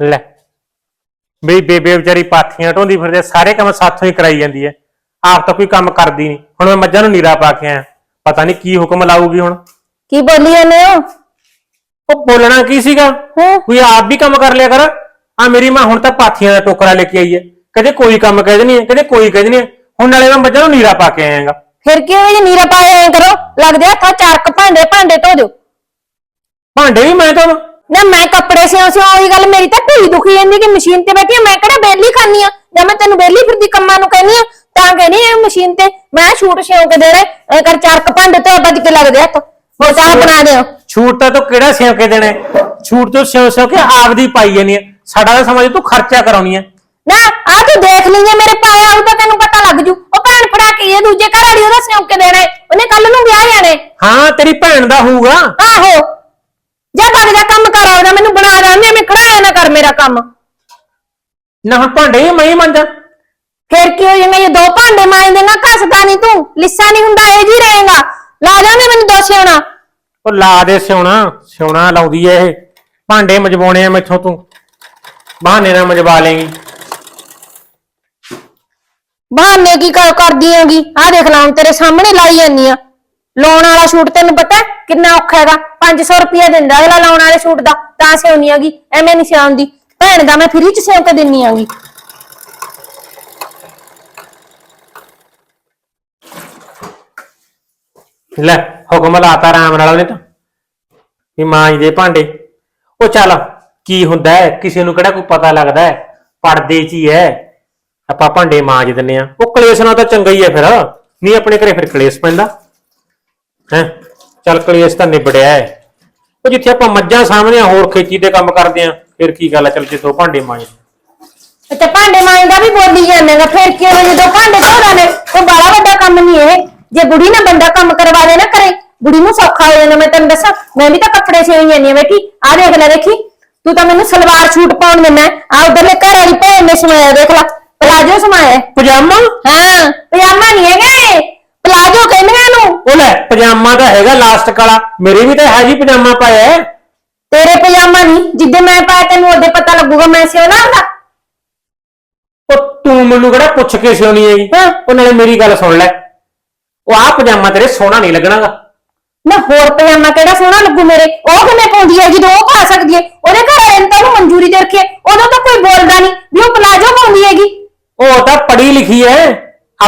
ਲੈ। ਬਈ ਬੇਬੇ ਵਿਚਾਰੀ ਪਾਥੀਆਂ ਢੋਂਦੀ ਫਿਰਦੇ ਸਾਰੇ ਕੰਮ ਸਾਥੋਂ ਹੀ ਕਰਾਈ ਜਾਂਦੀ ਹੈ ਆਪ ਤਾਂ ਕੋਈ ਕੰਮ ਕਰਦੀ ਨਹੀਂ। ਹੁਣ ਮੈਂ ਮੱਝਾਂ ਨੂੰ ਨੀਰਾ ਪਾ ਕੇ ਆਇਆ। ਪਤਾ ਨਹੀਂ ਕੀ ਹੁਕਮ ਲਾਊਗੀ ਹੁਣ। ਕੀ ਬੋਲੀ ਜਾਂਦੇ ਹੋ? ਉਹ ਬੋਲਣਾ ਕੀ ਸੀਗਾ? ਹੂੰ? ਕੋਈ ਆਪ ਵੀ ਕੰਮ ਕਰ ਲਿਆ ਕਰ। ਆ ਮੇਰੀ ਮਾਂ ਹੁਣ ਤਾਂ ਪਾਥੀਆਂ ਦਾ ਟੋਕਰਾ ਲੈ ਕੇ ਆਈ ਹੈ ਕਦੇ ਕੋਈ ਕੰਮ ਕਹਿ ਦਿੰਦੀ ਹੈ ਕਦੇ ਕੋਈ ਕਹਿ ਦਿੰਦੀ ਹੈ ਹੁਣ ਨਾਲੇ ਮੈਂ ਮੱਝਾਂ ਨੂੰ ਨੀਰਾ ਪਾ ਕੇ ਆਇਆਗਾ। ਫਿਰ ਕੀ ਹੋਇਆ ਜੀ ਨੀਰਾ ਪਾਏ ਐ ਕਰੋ? ਲੱਗਦੇ ਹੱਥਾਂ ਚਾਰ ਕ ਭਾਂਡੇ ਭਾਂਡੇ ਧੋ ਦਿਓ। ਭਾਂਡੇ ਵੀ ਮੈਂ ਤਾਂ ਨਾ ਮੈਂ ਕੱਪੜੇ ਸਿਉਂ ਸਿਉਂ ਉਹੀ ਗੱਲ ਮੇਰੀ ਤਾਂ ਢੂਈ ਦੁਖੀ ਜਾਂਦੀ ਕਿ ਮਸ਼ੀਨ ਤੇ ਬੈਠੀ ਆ ਮੈਂ ਕਿਹੜਾ ਬੇਲੀ ਖਾਨੀ ਆ? ਜਾਂ ਮੈਂ ਤੈਨੂੰ ਬੇਲੀ ਫਿਰਦੀ ਕੰਮਾਂ ਨੂੰ ਕਹਿੰਨੀ ਆ ਤਾਂ ਕਹਿੰਨੀ ਆ ਮਸ਼ੀਨ ਤੇ। ਮੈਂ ਛੂਟ ਸਿਉਂ ਕੇ ਦੇਣੇ ਐ ਕਰ ਚਾਰ ਕ ਭਾਂਡੇ ਧੋ ਵੱਜ ਕੇ ਲੱਗਦੇ ਹੱਥ। ਹੋ ਚਾਹ ਬਣਾ ਦਿਓ ਛੂਟ ਤਾਂ ਤੂੰ ਕਿਹੜਾ ਸਿਉਂ ਕੇ ਦੇਣਾ? ਹੈ? ਛੂਟ ਤੋਂ ਸਿਉਂ ਸਿਉਂ ਕੇ ਆਪਦੀ ਪਾਈ ਜਾਨੀ ਹੈ ਸਾਡਾ ਤਾਂ ਸਮਝ ਤੂੰ ਖਰਚਾ ਕਰਾਉਣੀ ਹੈ ਨਾ ਆ ਤੂੰ ਦੇਖ ਲਈਏ ਮੇਰੇ ਪਾਇਆ ਉਹ ਤਾਂ ਤੈਨੂੰ ਪਤਾ ਲੱਗ ਜੂ। ਉਹ ਭੈਣ ਫੜਾ ਕੇ ਇਹ ਦੂਜੇ ਘਰ ਵਾਲੀ ਉਹਦਾ ਸਿਉਂ ਕੇ ਦੇਣਾ ਏ। ਉਹਨੇ ਕੱਲ ਨੂੰ ਵਿਆਹ ਜਾਣੇ ਹਾਂ ਤੇਰੀ ਭੈਣ ਦਾ ਹੋਊਗਾ। ਆਹੋ। ਜਾ ਬਾਗ ਦਾ ਕੰਮ ਕਰ ਆਉਣਾ ਮੈਨੂੰ ਬਣਾ ਦਾਂਗੇ ਮੈਂ ਖੜਾਇਆ ਨਾ ਕਰ ਮੇਰਾ ਕੰਮ। ਨਾ ਹੁਣ ਭਾਂਡੇ ਵੀ ਮੈਂ ਹੀ ਮੰਜਾਂ। ਫਿਰ ਕੀ ਹੋ ਜਾਏਗਾ ਇਹ ਦੋ ਭਾਂਡੇ ਮਾਂਜ ਦੇਗਾ ਘਸਦਾ ਨਹੀਂ ਤੂੰ ਲਿੱਸਾ ਨਹੀਂ ਹੁੰਦਾ ਇਹ ਜੀ ਰਹੇਗਾ। ਲਾ ਜਾਵੇਂ ਮੈਨੂੰ ਦੋ ਸਿਉਣਾ। ਉਹ ਲਾ ਦੇ ਸਿਉਣਾ ਸਿਉਣਾ ਲਾਉਂਦੀ ਐ ਇਹ। ਭਾਂਡੇ ਮਜਵਾਉਣੇ ਆ ਮੈਥੋਂ ਤੂੰ। ਬਹਾਨੇ ਨਾਲ ਮਜਵਾ ਲੇਗੀ। ਬਹਾਨੇ ਕੀ ਕਰ ਕਰਦੀ ਹੈਗੀ? ਆਹ ਦੇਖ ਲਾਂ ਤੇਰੇ ਸਾਹਮਣੇ ਲਾਈ ਜਾਂਦੀ ਆ। ਲਾਉਣ ਵਾਲਾ ਸ਼ੂਟ ਤੈਨੂੰ ਪਤਾ ਕਿੰਨਾ ਔਖਾ ਹੈਗਾ? 500 ਰੁਪਏ ਦਿੰਦਾ ਅਗਲਾ ਲਾਉਣ ਵਾਲੇ ਸ਼ੂਟ ਦਾ। ਤਾਂ ਸਿਉਣੀ ਹੈਗੀ ਐਵੇਂ ਨਹੀਂ ਸਿਆਉਂਦੀ ਭੈਣ ਦਾ ਮੈਂ ਫ੍ਰੀ ਚ ਸਿਉਂ ਕੇ ਦਿੰਨੀ ਆਂਗੀ। ਲੈ, ਹੁਕਮ ਲਾਤਾ ਰਾਮ ਨਾਲ ਉਹਨੇ ਤਾਂ। ਵੀ ਮਾਂਜ ਦੇ ਭਾਂਡੇ। ਉਹ ਚੱਲ, ਕੀ ਹੁੰਦਾ ਹੈ? ਕਿਸੇ ਨੂੰ ਕਿਹੜਾ ਕੋਈ ਪਤਾ ਲੱਗਦਾ ਹੈ? ਪਰਦੇ 'ਚ ਹੀ ਹੈ। ਆਪਾਂ ਭਾਂਡੇ ਮਾਂਜ ਦਿੰਨੇ ਆ। ਉਹ ਕਲੇਸ਼ ਨਾਲ ਤਾਂ ਚੰਗਾ ਹੀ ਹੈ ਫਿਰ। ਨਹੀਂ ਆਪਣੇ ਘਰੇ ਫਿਰ ਕਲੇਸ਼ ਪੈਂਦਾ। ਹੈ? ਚੱਲ ਕਲੇਸ਼ ਤਾਂ ਨਿਬੜਿਆ ਹੈ। ਉਹ ਜਿੱਥੇ ਆਪਾਂ ਮੱਝਾਂ ਸਾਹਮਣੇ ਹੋਰ ਖੇਤੀ ਦੇ ਕੰਮ ਕਰਦੇ ਆ ਫਿਰ ਕੀ ਗੱਲ ਹੈ ਚੱਲ ਜਿੱਥੋਂ ਭਾਂਡੇ ਮਾਂਜ। ਤੇ ਭਾਂਡੇ ਮਾਂਜਦਾ ਵੀ ਬੋਲੀ ਜਾਂਦੇਗਾ ਫਿਰ ਕੀ ਹੋ ਜਦੋਂ ਭਾਂਡੇ ਧੋਦਾ ਨੇ? ਉਹ ਬੜਾ ਵੱਡਾ ਕੰਮ ਨਹੀਂ ਇਹ। ਜੇ ਬੁੜੀ ਨਾ ਬੰਦਾ ਕੰਮ ਕਰਵਾ ਦੇ ਨਾ ਕਰੇ ਬੁੜੀ ਨੂੰ ਸੌਖਾ ਹੋ ਜਾਂਦਾ ਮੈਂ ਤੈਨੂੰ ਦੱਸਾਂ। ਮੈਂ ਵੀ ਤਾਂ ਕੱਪੜੇ ਸਿਉਂ ਜਾਂਦੀ ਆ ਬੇਟੀ ਆਹ ਦੇਖ ਲੈ ਦੇਖੀ। ਤੂੰ ਤਾਂ ਮੈਨੂੰ ਸਲਵਾਰ ਸੂਟ ਪਾਉਣ ਦਿੰਦਾ ਆ ਉਧਰਲੇ ਘਰ ਵਾਲੀ ਭੈਣ ਨੇ ਸਮਾਇਆ ਦੇਖ ਲੈ। ਪਲਾਜੋ ਸਮਾਇਆ। ਪਜਾਮਾ? ਹਾਂ ਪਜਾਮਾ ਨਹੀਂ ਹੈਗਾ ਇਹ ਪਲਾਜੋ ਕਹਿੰਦੀਆਂ ਨੂੰ ਉਹ ਲੈ ਪਜਾਮਾ ਤਾਂ ਹੈਗਾ ਲਾਸਟਿਕ ਵਾਲਾ ਮੇਰੇ ਵੀ ਤਾਂ ਹੈ ਜੀ ਪਜਾਮਾ ਪਾਇਆ ਹੈ। ਤੇਰੇ ਪਜਾਮਾ ਨਹੀਂ ਜਿੱਦੇ ਮੈਂ ਪਾਇਆ ਤੈਨੂੰ ਉਹਦੇ ਪਤਾ ਲੱਗੂਗਾ ਮੈਂ ਸਿਉਣਾ ਹੁੰਦਾ ਉਹ ਤੂੰ ਮੈਨੂੰ ਕਿਹੜਾ ਪੁੱਛ ਕੇ ਸਿਉਣੀ ਹੈਗੀ? ਹਾਂ। ਉਹ ਨਾਲੇ ਮੇਰੀ ਗੱਲ ਸੁਣ ਲੈ। ਉਹ ਆਹ ਪਜਾਮਾ ਤੇਰੇ ਸੋਹਣਾ ਨਹੀਂ ਲੱਗਣਾਗਾ। ਨਾ ਹੋਰ ਪਜਾਮਾ ਕਿਹੜਾ ਸੋਹਣਾ ਲੱਗੂ ਮੇਰੇ? ਉਹ ਕਿਵੇਂ ਪਾਉਂਦੀ ਹੈ ਜਦੋਂ ਉਹ ਪਾ ਸਕਦੀ ਹੈ? ਉਹਦੇ ਘਰ ਵਾਲੇ ਨੇ ਤਾਂ ਉਹਨੂੰ ਮਨਜ਼ੂਰੀ ਦੇ ਰੱਖੀ ਹੈ। ਉਦੋਂ ਤਾਂ ਕੋਈ ਬੋਲਦਾ ਨਹੀਂ ਵੀ ਉਹ ਪਲਾਜੋ ਪਾਉਂਦੀ ਹੈਗੀ। ਉਹ ਤਾਂ ਪੜ੍ਹੀ ਲਿਖੀ ਹੈ।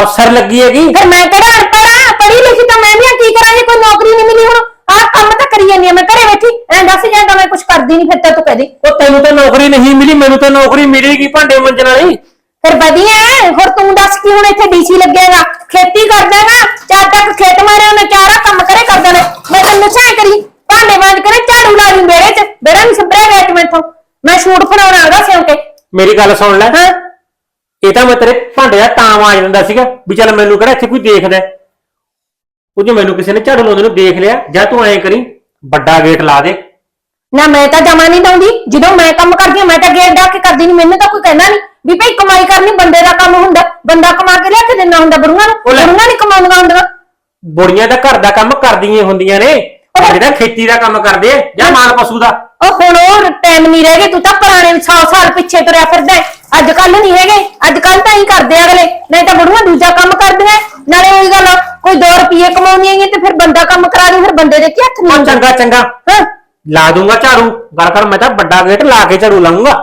ਅਫਸਰ ਲੱਗੀ ਹੈਗੀ। ਫਿਰ ਮੈਂ ਕਿਹੜਾ ਅਨਪੜ੍ਹ ਆ ਪੜ੍ਹੀ ਲਿਖੀ ਤਾਂ ਮੈਂ ਵੀ ਹਾਂ, ਕੀ ਕਰਾਂ ਜੇ ਕੋਈ ਨੌਕਰੀ ਨਹੀਂ ਮਿਲੀ ਹੁਣ। ਆਹ ਕੰਮ ਤਾਂ ਕਰੀ ਜਾਂਦੀ ਹਾਂ ਮੈਂ ਘਰੇ ਬੈਠੀ। ਐਂ ਦੱਸ ਜਾਂਦਾ ਮੈਂ ਕੁਝ ਕਰਦੀ ਨਹੀਂ ਫਿਰ ਤਾਂ ਤੂੰ ਕਹਦੇ ਉਹ ਤੈਨੂੰ ਤਾਂ ਨੌਕਰੀ ਨਹੀਂ ਮਿਲੀ ਮੈਨੂੰ ਤਾਂ ਨੌਕਰੀ ਮਿਲੇਗੀ ਭਾਂਡੇ ਮੰਜਣ ਵਾਲੀ। ਫਿਰ ਵਧੀਆ ਹੈ ਹੋਰ ਤੂੰ ਦੱਸ ਕੀ ਹੁਣ ਇੱਥੇ ਡੀਸੀ ਲੱਗੇਗਾ ਖੇਤੀ ਕਰ ਦੇਗਾ ਚਾਰ ਤੱਕ ਖੇਤ ਮਾਰੇ ਉਹਨੇ ਚਾਰਾ ਕੰਮ ਕਰੇ ਕਰ ਦੇਣਾ। ਮੈਂ ਤੈਨੂੰ ਕਰੀ ਭਾਂਡੇ ਮਾਂਜ ਕਰੇ ਝਾੜੂ ਲਾ ਲਈ ਮੇਰੇ ਚ। ਬੇੜਾ ਨਹੀਂ ਸਪਰੇ ਵੇਟ ਮੈਥੋਂ ਮੈਂ ਸ਼ੂਟ ਫੜਾਉਣਾ ਉਹਦਾ ਸਿਉਂ ਕੇ ਮੇਰੀ ਗੱਲ ਸੁਣ ਲੈ। ਹਾਂ। ਇਹ ਤਾਂ ਮੈਂ ਤੇਰੇ ਭਾਂਡੇ ਦਾ ਤਾਂ ਆਵਾਜ਼ ਦਿੰਦਾ ਸੀਗਾ ਵੀ ਚੱਲ ਮੈਨੂੰ ਕਿਹੜਾ ਇੱਥੇ ਕੋਈ ਦੇਖਦਾ। ਹੈ। ਉਹ ਜੇ ਮੈਨੂੰ ਕਿਸੇ ਨੇ ਝਾੜੂ ਲਾਉਂਦੇ ਨੂੰ ਦੇਖ ਲਿਆ ਜਾਂ ਤੂੰ ਐਂ ਕਰੀ ਵੱਡਾ ਗੇਟ ਲਾ ਦੇ। ਨਾ ਮੈਂ ਤਾਂ ਜਮਾ ਨਹੀਂ ਦਉਂਦੀ ਜਦੋਂ ਮੈਂ ਕੰਮ ਕਰਦੀ ਹਾਂ ਮੈਂ ਤਾਂ ਗੇਟ ਡਾ ਕੇ ਕਰਦੀ ਨਹੀਂ। ਮੈਨੂੰ ਤਾਂ ਕੋਈ ਕਹਿੰਦਾ ਨਹੀਂ ਵੀ ਭਈ ਕਮਾਈ ਕਰਨੀ ਬੰਦੇ ਦਾ ਕੰਮ ਹੁੰਦਾ। ਬੰਦਾ ਕਮਾ ਕੇ ਲਿਆ ਕੇ ਦਿੰਦਾ ਹੁੰਦਾ ਬੁੜੀਆਂ ਨੂੰ। ਉਹ ਲੈ। ਬੁੜੀਆਂ ਨਹੀਂ ਕਮਾਉਂਦੀਆਂ ਹੁੰਦੀਆਂ। ਬੁੜੀਆਂ ਤਾਂ ਘਰ ਦਾ ਕੰਮ ਕਰਦੀਆਂ ਹੁੰਦੀਆਂ ਨੇ। ਉਹ ਜਿਹੜਾ ਖੇਤੀ ਦਾ ਕੰਮ ਕਰਦੇ ਆ ਜਾਂ ਮਾਲ ਪਸ਼ੂ ਦਾ। ਉਹ ਹੁਣ ਉਹ ਟਾਈਮ ਨਹੀਂ ਰਹਿ ਗਏ। ਤੂੰ ਤਾਂ ਪੁਰਾਣੇ 100 ਸਾਲ ਪਿੱਛੇ ਤੁਰਿਆ ਫਿਰਦਾ ਹੈ। ਅੱਜ ਕੱਲ ਨਹੀਂ ਹੈਗੇ ਅੱਜ ਕੱਲ ਤਾਂ ਹੀ ਕਰਦੇ ਆ ਅਗਲੇ ਨਹੀਂ ਤਾਂ ਬੁੜੀਆਂ ਦੂਜਾ ਕੰਮ ਕਰਦੀਆਂ ਨਾਲੇ ਉਹੀ ਗੱਲ ਕੋਈ 2 ਰੁਪਏ ਕਮਾਉਂਦੀਆਂ ਨੇ ਤੇ ਫਿਰ ਬੰਦਾ ਕੰਮ ਕਰਾ ਦੇ ਫਿਰ ਬੰਦੇ ਦੇ ਕੀ ਹੱਥ ਨਹੀਂ ਉਹ ਚੰਗਾ ਚੰਗਾ। ਹਾਂ। ਲਾ ਦੂੰਗਾ ਝਾੜੂ ਗੱਲ ਕਰ ਮੈਂ ਤਾਂ ਵੱਡਾ ਗੇਟ ਲਾ ਕੇ ਝਾੜੂ ਲਾਉਂਗਾ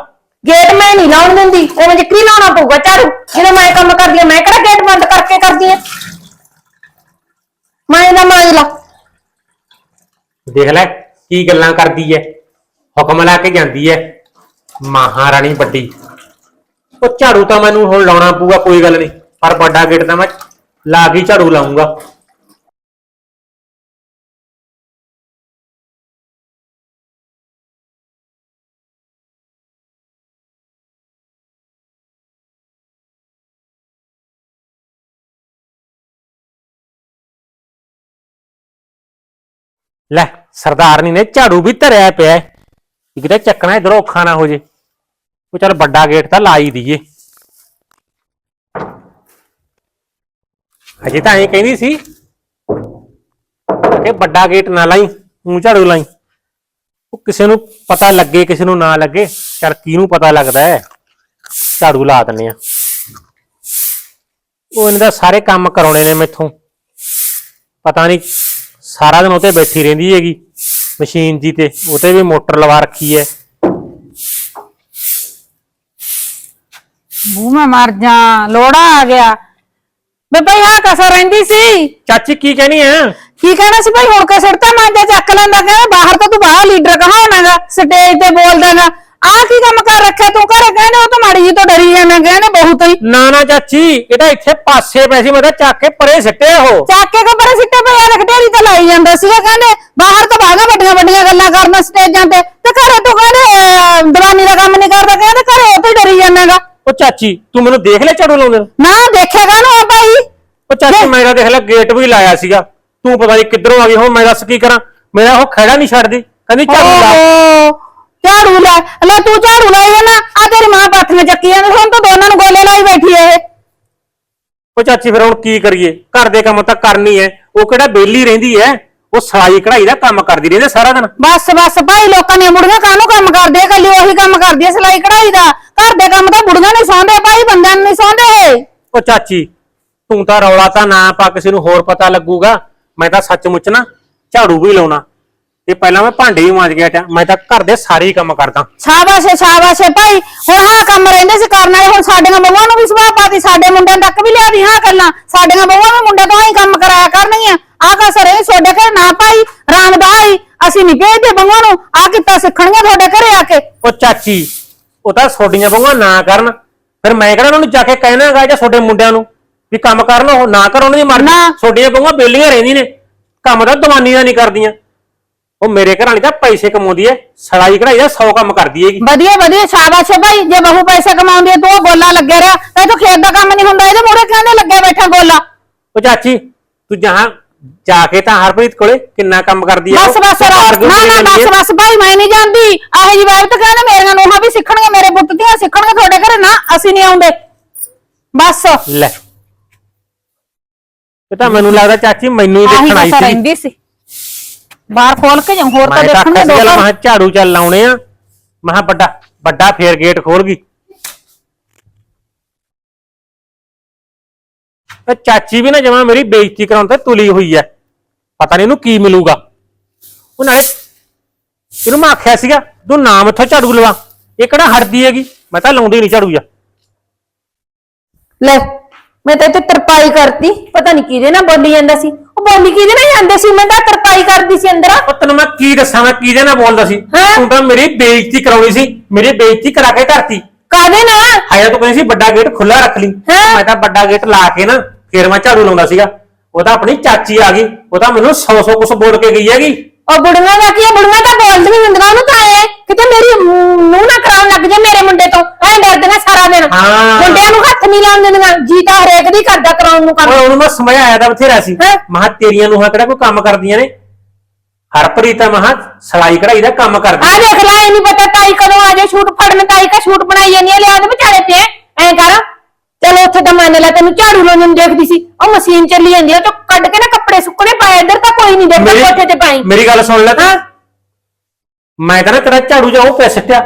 ਗੇਟ ਮੈਂ ਨਹੀਂ ਲਾਉਣ ਦਿੰਦੀ ਉਹ ਜਿਕਰੀ ਲਾਉਣਾ ਪਊਗਾ ਝਾੜੂ? ਜਦੋਂ ਮੈਂ ਕੰਮ ਕਰਦੀ ਆ ਮੈਂ ਕਿਹੜਾ ਗੇਟ ਬੰਦ ਕਰਕੇ ਕਰਦੀ ਆ ਮੈਂ ਨਾ ਮਾਂਜ ਲਾ। ਦੇਖ ਲੈ ਕੀ ਗੱਲਾਂ ਕਰਦੀ ਐ। ਹੁਕਮ ਲਾ ਕੇ ਜਾਂਦੀ ਐ। ਮਹਾਰਾਣੀ ਵੱਡੀ। ਉਹ ਝਾੜੂ ਤਾਂ ਮੈਨੂੰ ਹੁਣ ਲਾਉਣਾ ਪਊਗਾ, ਕੋਈ ਗੱਲ ਨਹੀਂ। ਪਰ ਵੱਡਾ ਗੇਟ ਤਾਂ ਮੈਂ ਲਾ ਕੇ ਹੀ ਝਾੜੂ ਲਾਉਂਗਾ ਲੈ, ਸਰਦਾਰਨੀ ਨੇ ਝਾੜੂ ਵੀ ਧਰਿਆ ਪਿਆ ਹੈ। ਕਿ ਕਿਤੇ ਚੱਕਣਾ, ਇਧਰੋਂ ਔਖਾ ਨਾ ਹੋ ਜੇ। ਉਹ ਚੱਲ ਵੱਡਾ ਗੇਟ ਤਾਂ ਲਾ ਹੀ ਦਈਏ। ਅਜੇ ਤਾਂ ਇਹ ਕਹਿੰਦੀ ਸੀ ਕਿ ਵੱਡਾ ਗੇਟ ਨਾ ਲਾਈ ਤੂੰ ਝਾੜੂ ਲਾਈ। ਉਹ ਕਿਸੇ ਨੂੰ ਪਤਾ ਲੱਗੇ, ਕਿਸੇ ਨੂੰ ਨਾ ਲੱਗੇ, ਚਲ ਕਿਹਨੂੰ ਪਤਾ ਲੱਗਦਾ ਹੈ? ਝਾੜੂ ਲਾ ਦਿੰਨੇ ਆ ਉਹ ਇਹਨਾਂ ਦਾ ਸਾਰੇ ਕੰਮ ਕਰਾਉਣੇ ਨੇ ਮੈਥੋਂ। ਪਤਾ ਨਹੀਂ ਸਾਰਾ ਦਿਨ ਉਤੇ ਬੈਠੀ ਰਹਿੰਦੀ ਹੈਗੀ, ਮਸ਼ੀਨ ਜੀ ਤੇ ਉਤੇ ਵੀ ਮੋਟਰ ਲਵਾ ਰੱਖੀ ਹੈ। ਮੂੰਹ ਮੈਂ ਮਰ ਜਾ ਲੋੜਾ ਆ ਗਿਆ। ਬੇ ਭਾਈ ਹਾਂ ਕਸਰ ਰਹਿੰਦੀ ਸੀ। ਚਾਚੀ ਕੀ ਕਹਿਣੀ ਹੈ ਕੀ ਕਹਿਣਾ ਸੀ ਭਾਈ ਹੁਣ ਕੇ ਸਿਰਤਾ ਮਾਂਜਾ ਚੱਕ ਲੈਂਦਾ ਕਹਿੰਦਾ ਬਾਹਰ ਤੋਂ ਤੂੰ ਬਾਹਰ ਲੀਡਰ ਕਹਾਉਣਾਗਾ ਸਟੇਜ ਤੇ ਬੋਲਦਾਗਾ। ਆਹ ਕੀ ਕੰਮ ਕਰ ਰੱਖਿਆ ਤੂੰ ਘਰੇ? ਕਹਿੰਦੇ ਉਹ ਤਾਂ ਮਾੜੀ ਜੀ ਤੋਂ ਡਰੀ ਜਾਂਦਾ ਕਹਿੰਦੇ ਬਹੁਤ ਹੀ। ਨਾ ਨਾ ਚਾਚੀ ਇਹ ਤਾਂ ਇੱਥੇ ਪਾਸੇ ਪੈਸੇ ਮੈਂ ਤਾਂ ਚੱਕ ਕੇ ਪਰੇ ਸਿੱਟੇ ਉਹ। ਚੱਕ ਕੇ ਕਬਰੇ ਸਿੱਟੇ ਪਏ ਆ ਢੇਰੀ ਤੇ ਲਾਈ ਜਾਂਦਾ ਸੀਗਾ ਕਹਿੰਦੇ ਬਾਹਰ ਤੋਂ ਬਾਗਾ ਵੱਡੀਆਂ ਵੱਡੀਆਂ ਗੱਲਾਂ ਕਰਨਾ ਸਟੇਜਾਂ ਤੇ। ਤੇ ਘਰੇ ਤੂੰ ਕਹਿੰਦੇ ਦੀਵਾਨੀ ਦਾ ਕੰਮ ਨਹੀਂ ਕਰਦਾ ਕਹਿੰਦੇ ਘਰੇ ਉਹ ਤੇ ਡਰੀ ਜਾਂਦਾਗਾ। ਉਹ ਚਾਚੀ ਤੂੰ ਮੈਨੂੰ ਦੇਖ ਲੈ ਝਾੜੂ ਲਾਉਂਦੇ ਨੂੰ? ਨਾ ਦੇਖੇਗਾ ਨਾ ਭਾਈ। ਉਹ ਚਾਚੀ ਮੇਰਾ ਦੇਖ ਲੈ ਗੇਟ ਵੀ ਲਾਇਆ ਸੀਗਾ। ਤੂੰ ਪਤਾ ਨਹੀਂ ਕਿੱਧਰੋਂ ਆ ਗਈ ਹੁਣ ਮੈਂ ਦੱਸ ਕੀ ਕਰਾਂ? ਮੇਰਾ ਉਹ ਖੜਾ ਨਹੀਂ ਛੱਡਦੀ। ਕਹਿੰਦੀ ਝਾੜੂ ਲਾ। ਓਹੋ, ਝਾੜੂ ਲੈ। ਲੈ ਤੂੰ ਝਾੜੂ ਲਾਈ ਜਾਣਾ ਆ ਤੇਰੀ ਮਾਂ ਪਾਥੀਆਂ ਚੱਕੀ ਜਾਂਦੀ ਹੁਣ ਤਾਂ ਦੋਨਾਂ ਨੂੰ ਗੋਲੇ ਲਾਈ ਬੈਠੀ ਐ ਇਹ। ਉਹ ਚਾਚੀ ਫਿਰ ਹੁਣ ਕੀ ਕਰੀਏ? ਘਰ ਦੇ ਕੰਮ ਤਾਂ ਕਰਨੀ ਐ ਉਹ ਕਿਹੜਾ ਬੇਲੀ ਰਹਿੰਦੀ ਐ ਉਹ ਸਲਾਈ ਕਢਾਈ ਦਾ ਕੰਮ ਕਰਦੀ ਰਹਿੰਦੀ ਸਾਰਾ ਦਿਨ। ਬਸ ਬਸ ਭਾਈ ਲੋਕਾਂ ਦੀਆਂ ਬੁੜੀਆਂ ਕਾਹਨੂੰ ਕੰਮ ਕਰਦੀਆਂ ਕੱਲੀ ਉਹੀ ਕੰਮ ਕਰਦੀਆਂ ਸਿਲਾਈ ਕਢਾਈ ਦਾ। ਘਰ ਦੇ ਕੰਮ ਤਾਂ ਬੁੜੀਆਂ ਨਹੀਂ ਸੌਂਦੇ ਭਾਈ ਬੰਦਿਆਂ ਨੂੰ ਨਹੀਂ ਸੌਂਦੇ ਉਹ ਚਾਚੀ ਤੂੰ ਤਾਂ ਰੌਲਾ ਤਾਂ ਨਾ ਪਾ ਕਿਸੇ ਨੂੰ ਹੋਰ ਪਤਾ ਲੱਗੂਗਾ। ਮੈਂ ਤਾਂ ਸੱਚਮੁੱਚ ਨਾ ਝਾੜੂ ਵੀ ਲਾਉਣਾ। ਤੇ ਪਹਿਲਾਂ ਮੈਂ ਭਾਂਡੇ ਵੀ ਮਾਂਜ ਗਿਆ ਮੈਂ ਤਾਂ ਘਰ ਦੇ ਸਾਰੇ ਹੀ ਕੰਮ ਕਰਦਾ। ਸ਼ਾਬਾਸ਼ ਏ, ਸ਼ਾਬਾਸ਼ ਏ ਭਾਈ। ਹੁਣ ਆਹ ਕੰਮ ਰਹਿੰਦੇ ਸੀ ਕਰਨ ਵਾਲੇ ਹੁਣ ਸਾਡੀਆਂ ਬਹੂਆਂ ਨੂੰ ਵੀ ਸੁਭਾਅ ਪਾਤੀ। ਸਾਡੇ ਮੁੰਡਿਆਂ ਤੱਕ ਵੀ ਲਿਆ ਦੀ ਹਾਂ ਗੱਲਾਂ। ਸਾਡੀਆਂ ਬਹੂਆਂ ਵੀ ਮੁੰਡੇ ਤੋਂ ਹੀ ਕੰਮ ਕਰਾਇਆ ਕਰਨਗੀਆਂ ਤੁਹਾਡੇ ਘਰ ਨਾ ਰਾਮਦਾਈ ਅਸੀਂ ਨਹੀਂ ਭੇਜਦੇ ਬਹੂਆਂ ਨੂੰ। ਆਹ ਕਿੱਤਾ ਸਿੱਖਣਗੇ ਤੁਹਾਡੇ ਘਰੇ ਆ ਕੇ? ਉਹ ਚਾਚੀ ਉਹ ਤਾਂ ਛੋਡੀਆਂ ਬੰਗਾਂ ਨਾ ਕਰਨ। ਫਿਰ ਮੈਂ ਕਿਹੜਾ ਉਹਨਾਂ ਨੂੰ ਜਾ ਕੇ ਕਹਿਣਾਗਾ ਜਾਂ ਛੋਡੇ ਮੁੰਡਿਆਂ ਨੂੰ ਵੀ ਕੰਮ ਕਰਨ ਉਹ ਨਾ ਕਰਨ ਉਹਨਾਂ ਦੀ ਮਰਜ਼ੀ। ਨਾ। ਛੋਡੀਆਂ ਬੰਗਾਂ ਬੇਲੀਆਂ ਰਹਿੰਦੀਆਂ ਨੇ। ਕੰਮ ਤਾਂ ਦਵਾਨੀ ਦਾ ਨਹੀਂ ਕਰਦੀਆਂ। ਉਹ ਮੇਰੇ ਘਰਾਂ ਵਾਲੀ ਤਾਂ ਪੈਸੇ ਕਮਾਉਂਦੀ ਐ ਸੜਾਈ ਕਢਾਈ ਦਾ 100 ਕੰਮ ਕਰਦੀ ਹੈਗੀ। ਵਧੀਆ ਵਧੀਆ ਸ਼ਾਬਾਸ਼ ਏ ਭਾਈ। ਜੇ ਬਹੂ ਪੈਸੇ ਕਮਾਉਂਦੀ ਹੈ ਤੂੰ ਉਹ ਗੋਲਾ ਲੱਗਿਆ ਰਿਹਾ। ਤਾਂ ਖੇਤ ਦਾ ਕੰਮ ਨਹੀਂ ਹੁੰਦਾ ਇਹਦੇ ਮੂਹਰੇ ਕਹਿੰਦੇ ਲੱਗਿਆ ਬੈਠਾ ਗੋਲਾ। ਉਹ ਚਾਚੀ ਤੂੰ ਜਹਾਂ ਜਾ ਕੇ ਤਾਂ ਹਰਪ੍ਰੀਤ ਕੋਲੇ ਕਿੰਨਾ ਕੰਮ ਕਰਦੀ ਐ ਬਸ ਬਸ ਨਾ ਨਾ ਬਸ। ਬਸ ਭਾਈ ਮੈਂ ਨਹੀਂ ਜਾਂਦੀ। ਆਹੇ ਜੀ ਵਾਰ ਤਾਂ ਕਹਿੰਦੇ ਮੇਰੀਆਂ ਨੂੰਹਾਂ ਵੀ ਸਿੱਖਣਗੇ ਮੇਰੇ ਪੁੱਤ ਦੀਆਂ ਸਿੱਖਣਗੇ ਤੁਹਾਡੇ ਘਰੇ ਨਾ ਅਸੀਂ ਨਹੀਂ ਆਉਂਦੇ। ਬਸ। ਲੈ। ਇਹ ਤਾਂ ਮੈਨੂੰ ਲੱਗਦਾ ਚਾਚੀ ਮੈਨੂੰ ਹੀ ਦੇਖਣ ਆਈ ਸੀ। ਰਹਿੰਦੀ ਸੀ। ਬਾਹਰ ਖੋਲ ਕੇ ਜਾਂ ਹੋਰ ਤਾਂ ਮੈਂ ਤਾਂ ਕਿਹਾ ਝਾੜੂ ਚੱਲ ਲਾਉਣੇ ਆ। ਮੈਂ ਕਿਹਾ ਵੱਡਾ ਵੱਡਾ ਫੇਰ ਗੇਟ ਖੋਲ ਗਈ। ਤੇ ਚਾਚੀ ਵੀ ਨਾ ਜਮਾ ਮੇਰੀ ਬੇਇੱਜ਼ਤੀ ਕਰਾਉਣ ਤੇ ਤੁਲੀ ਹੋਈ ਐ। ਪਤਾ ਨਹੀਂ ਇਹਨੂੰ ਕੀ ਮਿਲੂਗਾ। ਉਹ ਨਾਲੇ ਇਹਨੂੰ ਮੈਂ ਆਖਿਆ ਸੀਗਾ ਤੂੰ ਨਾਮ ਇੱਥੋਂ ਝਾੜੂ ਲਵਾ। ਇਹ ਕਿਹੜਾ ਹਟਦੀ ਹੈਗੀ? ਮੈਂ ਤਾਂ ਲਾਉਂਦੀ ਨਹੀਂ ਝਾੜੂ ਜਾ। ਲੈ ਮੈਂ ਤਾਂ ਇੱਥੇ ਤਰਪਾਈ ਕਰਤੀ। ਪਤਾ ਨਹੀਂ ਕਿਹਦੇ ਨਾਲ ਬੋਲੀ ਜਾਂਦਾ ਸੀ। ਉਹ ਬੋਲੀ ਕਿਹਦੇ ਨਾਲ ਜਾਂਦੇ ਸੀ? ਮੈਂ ਤਾਂ ਤਰਪਾਈ ਕਰਦੀ ਸੀ ਅੰਦਰ। ਉਹ ਤੈਨੂੰ ਮੈਂ ਕੀ ਦੱਸਾਂ ਮੈਂ ਕਿਹਦੇ ਨਾਲ ਬੋਲਦਾ ਸੀ? ਹੈਂ? ਤੂੰ ਤਾਂ ਮੇਰੀ ਬੇਇੱਜ਼ਤੀ ਕਰਾਉਣੀ ਸੀ। ਮੇਰੀ ਬੇਇੱਜ਼ਤੀ ਕਰਾ ਕੇ ਧਰਤੀ। ਕਾਦੇ ਨਾਲ? ਆਇਆ ਤੂੰ ਕਹਿੰਦੀ ਸੀ ਵੱਡਾ ਗੇਟ ਖੁੱਲਾ ਰੱਖ ਲਈ। ਹੈਂ? ਮੈਂ ਤਾਂ ਵੱਡਾ ਗੇਟ ਲਾ ਕੇ ਨਾ ਫੇਰ ਮੈਂ ਝਾੜੂ ਲਾਉਂਦਾ ਸੀਗਾ। ਉਹ ਤਾਂ ਆਪਣੀ ਚਾਚੀ ਆ ਗਈ। ਉਹ ਤਾਂ ਮੈਨੂੰ 100 100 ਕੁਛ ਬੋਲ ਕੇ ਗਈ ਹੈਗੀ। ਉਹ ਬੁੜੀਆਂ ਦਾ ਕੀ ਆ, ਬੁੜੀਆਂ ਤਾਂ ਬੋਲਦੀਆਂ ਹੁੰਦੀਆਂ ਉਹਨੂੰ ਤਾਂ ਐ ਕਿਤੇ ਮੇਰੀ ਮੂੰਹ ਨਾ ਕਰਾਉਣ ਲੱਗ ਜਾ ਮੇਰੇ ਮੁੰਡੇ ਤੋਂ। ਐ ਡਰਦੀਆਂ ਸਾਰਾ ਦਿਨ। ਹਾਂ। ਮੁੰਡਿਆਂ ਨੂੰ ਹੱਥ ਨਹੀਂ ਲਾਉਣ ਦਿੰਦੀਆਂ। ਜੀ ਤਾਂ ਹਰੇਕ ਦੀ ਕਰਦਾ ਕਰਾਉਣ ਨੂੰ ਕੰਮ। ਉਹ ਉਹਨੂੰ ਮੈਂ ਸਮਝਾਇਆ ਤਾਂ ਬਥੇਰਾ ਸੀ। ਹੈਂ? ਮਹਾ ਤੇਰੀਆਂ ਨੂੰਹਾਂ ਕਿਹੜਾ ਕੋਈ ਕੰਮ ਕਰਦੀਆਂ ਨੇ? ਹਰਪ੍ਰੀਤ ਤਾਂ ਮਹਾ ਸਲਾਈ ਕਢਾਈ ਦਾ ਕੰਮ ਕਰਦੀ ਆ। ਦੇਖ ਲੈ ਇਹ ਨਹੀਂ ਪਤਾ ਤਾਈ ਕਦੋਂ ਆ ਜਾ ਸ਼ੂਟ ਫੜਨ ਤਾਈ ਕਾ ਸ਼ੂਟ ਬਣਾਈ ਜਾਂਦੀ ਆ ਲਿਆ ਦੇ ਵਿਚਾਰੇ ਤੇ ਐ ਕਰ ਚਲੋ ਉੱਥੇ ਤਾਂ ਮੰਨ ਲੈ ਤੈਨੂੰ ਝਾੜੂ ਲਾਉਣ ਨੂੰ ਦੇਖਦੀ ਸੀ। ਉਹ ਮਸ਼ੀਨ ਚੱਲੀ ਜਾਂਦੀ ਆ ਉਹ ਚੋਂ ਕੱਢ ਕੇ ਨਾ ਕੱਪੜੇ ਸੁੱਕਣੇ ਪਾਏ ਇੱਧਰ ਤਾਂ ਕੋਈ ਨਹੀਂ ਦੇਖਦਾ ਕੋਠੇ ਤੇ ਪਾਈ। ਮੇਰੀ ਗੱਲ ਸੁਣ ਲੈ। ਤੂੰ ਮੈਂ ਤਾਂ ਨਾ ਤੇਰਾ ਝਾੜੂ ਜਾ ਉਹ ਪੈ ਸਿੱਟਿਆ।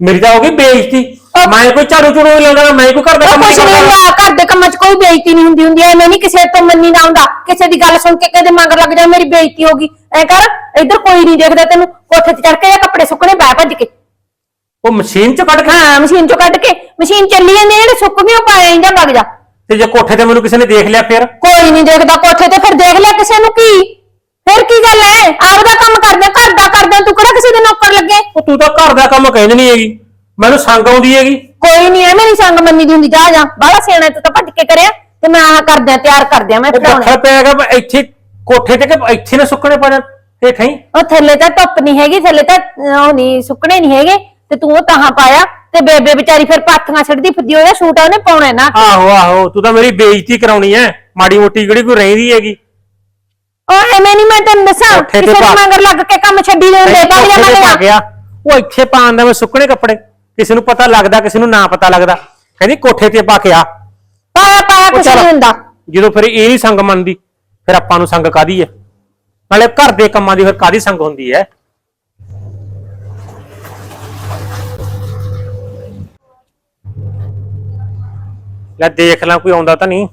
ਮੇਰੀ ਤਾਂ ਹੋ ਗਈ ਬੇਇੱਜ਼ਤੀ। ਮੈਂ ਕੋਈ ਝਾੜੂ ਝੂੜੂ ਨਹੀਂ ਲਾਉਂਦਾ ਮੈਂ ਕੋਈ ਘਰ ਦਾ ਉਹ ਕੰਮ ਨਹੀਂ ਕੁਛ ਨਹੀਂ ਕਰਦਾ। ਹੁੰਦਾ ਘਰ ਦੇ ਕੰਮਾਂ 'ਚ ਕੋਈ ਬੇਇੱਜ਼ਤੀ ਨਹੀਂ ਹੁੰਦੀ ਹੁੰਦੀ ਐਵੇਂ ਨਹੀਂ ਕਿਸੇ ਤੋਂ ਮੰਨੀ ਨਾ ਹੁੰਦਾ ਕਿਸੇ ਦੀ ਗੱਲ ਸੁਣ ਕੇ ਕਦੇ ਮਗਰ ਲੱਗ ਜਾ ਮੇਰੀ ਬੇਇੱਜ਼ਤੀ ਹੋ ਗਈ। ਐ ਕਰ ਇੱਧਰ ਕੋਈ ਨਹੀਂ ਦੇਖਦਾ ਤੈਨੂੰ ਕੋਠੇ ਤੇ ਚੜ ਕੇ ਜਾਂ ਕੱਪੜੇ ਸੁੱਕਣੇ ਪਾ ਭੱਜ ਕੇ। ਉਹ ਮਸ਼ੀਨ ਚ ਕੱਢ ਕੇ ਹਾਂ ਮਸ਼ੀਨ 'ਚੋਂ ਕੱਢ ਕੇ ਮਸ਼ੀਨ ਚੱਲੀ ਜਾਂਦੀ ਆ, ਜਿਹੜੇ ਸੁੱਕ ਗਏ ਉਹ ਪਾਏ ਜਾਂ ਵਗ ਜਾ। ਤੇ ਜੇ ਕੋਠੇ ਤੇ ਮੈਨੂੰ ਕਿਸੇ ਨੇ ਦੇਖ ਲਿਆ ਫਿਰ? ਕੋਈ ਨਹੀਂ ਦੇਖਦਾ ਕੋਠੇ ਤੇ ਫਿਰ ਦੇਖ ਲੈ ਕਿਸੇ ਨੂੰ ਕੀ? ਫਿਰ ਕੀ ਗੱਲ ਐ? ਆਪਦਾ ਕੰਮ ਕਰਦੇ ਘਰ ਦਾ ਕਰਦੇ ਤੂੰ ਕਿਹੜਾ ਕਿਸੇ ਦੇ ਨੌਕਰ ਲੱਗੇ? ਉਹ ਤੂੰ ਤਾਂ ਘਰ ਦਾ ਕੰਮ ਕਹਿੰਦੀ ਨਹੀਂ ਹੈਗੀ। ਮੈਨੂੰ ਸੰਗ ਆਉਂਦੀ ਹੈਗੀ। ਕੋਈ ਨਹੀਂ ਐਵੇਂ ਨਹੀਂ ਸੰਗ ਮੰਨੀ ਦੀ ਹੁੰਦੀ ਜਾ ਜਾ। ਬਾਹਲਾ ਸਿਆਣਾ ਤੂੰ ਤਾਂ ਭੱਜ ਕੇ ਕਰਿਆ ਤੇ ਮੈਂ ਆਹ ਕਰਦਿਆਂ ਤਿਆਰ ਕਰਦਿਆਂ ਮੈਂ ਪੜਾਉਣਾ ਪੱਥਰ ਪਿਆਗਾ ਇੱਥੇ ਕੋਠੇ ਤੇ ਕਿ ਇੱਥੇ ਨਾ ਸੁੱਕਣੇ ਪਾ ਜਾਣ ਹੇਠਾਂ ਹੀ? ਉਹ ਥੱਲੇ ਤਾਂ ਧੁੱਪ ਨਹੀਂ ਹੈਗੀ ਥੱਲੇ ਤਾਂ ਅਹ, ਉਹ ਨਹੀਂ ਸੁੱਕਣੇ ਨਹੀਂ ਹੈਗੇ। ਤੇ ਤੂੰ ਉਹ ਤਾਹਾਂ ਪਾਇਆ ਤੇ ਬੇਬੇ ਵਿਚਾਰੀ ਫਿਰ ਪਾਥੀਆਂ ਛੱਡਦੀ ਫਿਰਦੀ ਉਹਦਾ ਸੂਟ ਆ ਉਹਨੇ ਪਾਉਣਾ ਨਾ। ਆਹੋ ਆਹੋ ਤੂੰ ਤਾਂ ਮੇਰੀ ਬੇਇੱਜ਼ਤੀ ਕਰਾਉਣੀ ਐ। ਮਾੜੀ ਮੋਟੀ ਕਿਹੜੀ ਕੋਈ ਰਹਿੰਦੀ ਹੈਗੀ? ਉਹ ਐਵੇਂ ਨਹੀਂ ਮੈਂ ਤੈਨੂੰ ਦੱਸਾਂ ਤੇ ਕਿਸੇ ਦੇ ਪਾ- ਮਗਰ ਲੱਗ ਕੇ ਕੰਮ ਛੱਡੀ ਜਾਂਦੇ ਇੱਥੇ ਬਾਹਰ ਕੋਠੇ ਤੇ ਪਾ ਗਿਆ ਉਹ ਇੱਥੇ ਪਾਉਣ ਦਾ ਮੈਂ ਸੁੱਕਣੇ ਕੱਪੜੇ। ਕਿਸੇ ਨੂੰ ਪਤਾ ਲੱਗਦਾ ਕਿਸੇ ਨੂੰ ਨਾ ਪਤਾ ਲੱਗਦਾ। ਕਹਿੰਦੀ ਕੋਠੇ ਤੇ ਪਾ ਕੇ ਆ। ਪਾਇਆ ਪਾਇਆ ਕੁਛ ਚੱਲ। ਨਹੀਂ ਹੁੰਦਾ। ਜਦੋਂ ਫਿਰ ਇਹ ਨਹੀਂ ਸੰਗ ਮੰਨਦੀ ਫਿਰ ਆਪਾਂ ਨੂੰ ਸੰਗ ਕਾਦੀ ਐ? ਨਾਲੇ ਘਰ ਦੇ ਕੰਮਾਂ ਦੀ ਫਿਰ ਕਾਦੀ ਸੰਗ ਹੁੰਦੀ ਐ? ਲੈ ਦੇਖ ਲਾਂ ਕੋਈ ਆਉਂਦਾ ਤਾਂ ਨਹੀਂ।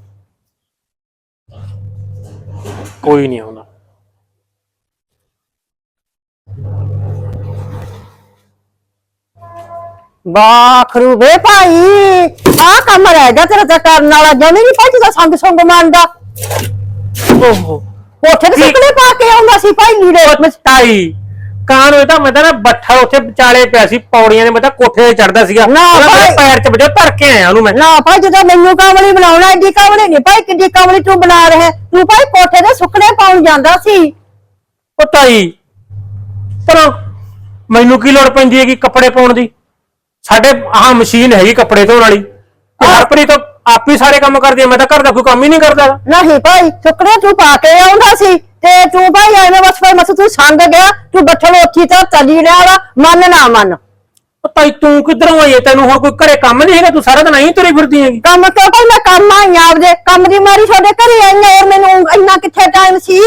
ਕੋਈ ਨਹੀਂ ਆਉਂਦਾ। ਬਾਖਰੂ ਵੇ ਭਾਈ ਆ ਕੰਮ ਰਹਿ ਗਿਆ ਤੇਰਾ ਤਾਂ ਕਰਨ ਵਾਲਾ ਜਮੀ ਨਹੀਂ ਭਾਈ ਦਾ ਸੰਗ ਸੰਗ ਮੰਨਦਾ। ਓਹੋ। ਕੋਠੇ ਤੇ ਸੁੱਕਣੇ ਪਾ ਕੇ ਆਉਂਦਾ ਸੀ ਭਾਈ ਲੀੜੇ ਮਸਤਾਈ ਕਾਂ ਤਾਂ ਮੈਂ ਤਾਂ ਨਾ ਬੱਠਾ ਉੱਥੇ ਵਿਚਾਲੇ ਪਿਆ ਸੀ ਪੌੜੀਆਂ ਦੇ ਮੈਂ ਤਾਂ ਕੋਠੇ ਤੇ ਚੜਦਾ ਸੀਗਾ। ਨਾ ਉਹਦਾ ਮੇਰੇ ਭਾਈ। ਪੈਰ 'ਚ ਵਜੋ ਧਰ ਕੇ ਆਇਆ ਉਹਨੂੰ ਮੈਂ। ਨਾ ਭਾਈ ਜਦੋਂ ਮੈਨੂੰ ਕਾਮਲੀ ਬਣਾਉਣਾ ਐਡੀ ਕਾਮਲੀ ਨਹੀਂ ਭਾਈ ਕਿੱਡੀ ਕਾਮਲੀ ਤੂੰ ਬਣਾ ਰਿਹਾ। ਤੂੰ ਭਾਈ ਕੋਠੇ ਤੇ ਸੁੱਕਣੇ ਪਾਉਣ ਜਾਂਦਾ ਸੀ। ਉਹ ਤਾਈ ਚਲੋ ਮੈਨੂੰ ਕੀ ਲੋੜ ਪੈਂਦੀ ਹੈਗੀ ਕੱਪੜੇ ਪਾਉਣ ਦੀ? ਸਾਡੇ ਆਹ ਮਸ਼ੀਨ ਹੈਗੀ ਕੱਪੜੇ ਧੋਣ ਵਾਲੀ। ਤੇ ਹਰਪ੍ਰੀਤ ਆਪ ਹੀ ਸਾਰੇ ਕੰਮ ਕਰਦੀ ਹੈ ਮੈਂ ਤਾਂ ਘਰ ਦਾ ਕੋਈ ਕੰਮ ਹੀ ਨਹੀਂ ਕਰਦਾ। ਨਹੀਂ ਭਾਈ ਸੁੱਕਣੇ ਤੂੰ ਪਾ ਕੇ ਆਉਂਦਾ ਸੀ। ਤੇ ਤੂੰ ਭਾਈ ਐਵੇਂ ਬਸ ਭਾਈ ਮਸ ਤੂੰ ਸੰਗ ਗਿਆ ਤੂੰ ਬੱਠਲ ਉੱਥੀ ਤਾਂ ਚੱਲੀ ਰਿਹਾ ਵਾ ਮੰਨ ਨਾ ਮੰਨ। ਉਹ ਤਾਈ ਤੂੰ ਕਿੱਧਰੋਂ ਆਈ ਹੈ ਤੈਨੂੰ ਹੁਣ ਕੋਈ ਘਰੇ ਕੰਮ ਨਹੀਂ ਹੈਗਾ? ਤੂੰ ਸਾਰਾ ਦਿਨ ਐਂ ਤੁਰੀ ਫਿਰਦੀ ਹੈਗੀ। ਕੰਮ ਕਿਉਂ ਭਾਈ ਮੈਂ ਕੰਮ ਆਈ ਆਂ ਆਪਦੇ ਕੰਮ ਦੀ ਮਾਰੀ ਤੁਹਾਡੇ ਘਰੇ ਆਈ ਆਂ, ਔਰ ਮੈਨੂੰ ਇੰਨਾ ਕਿੱਥੇ ਟਾਈਮ ਸੀ?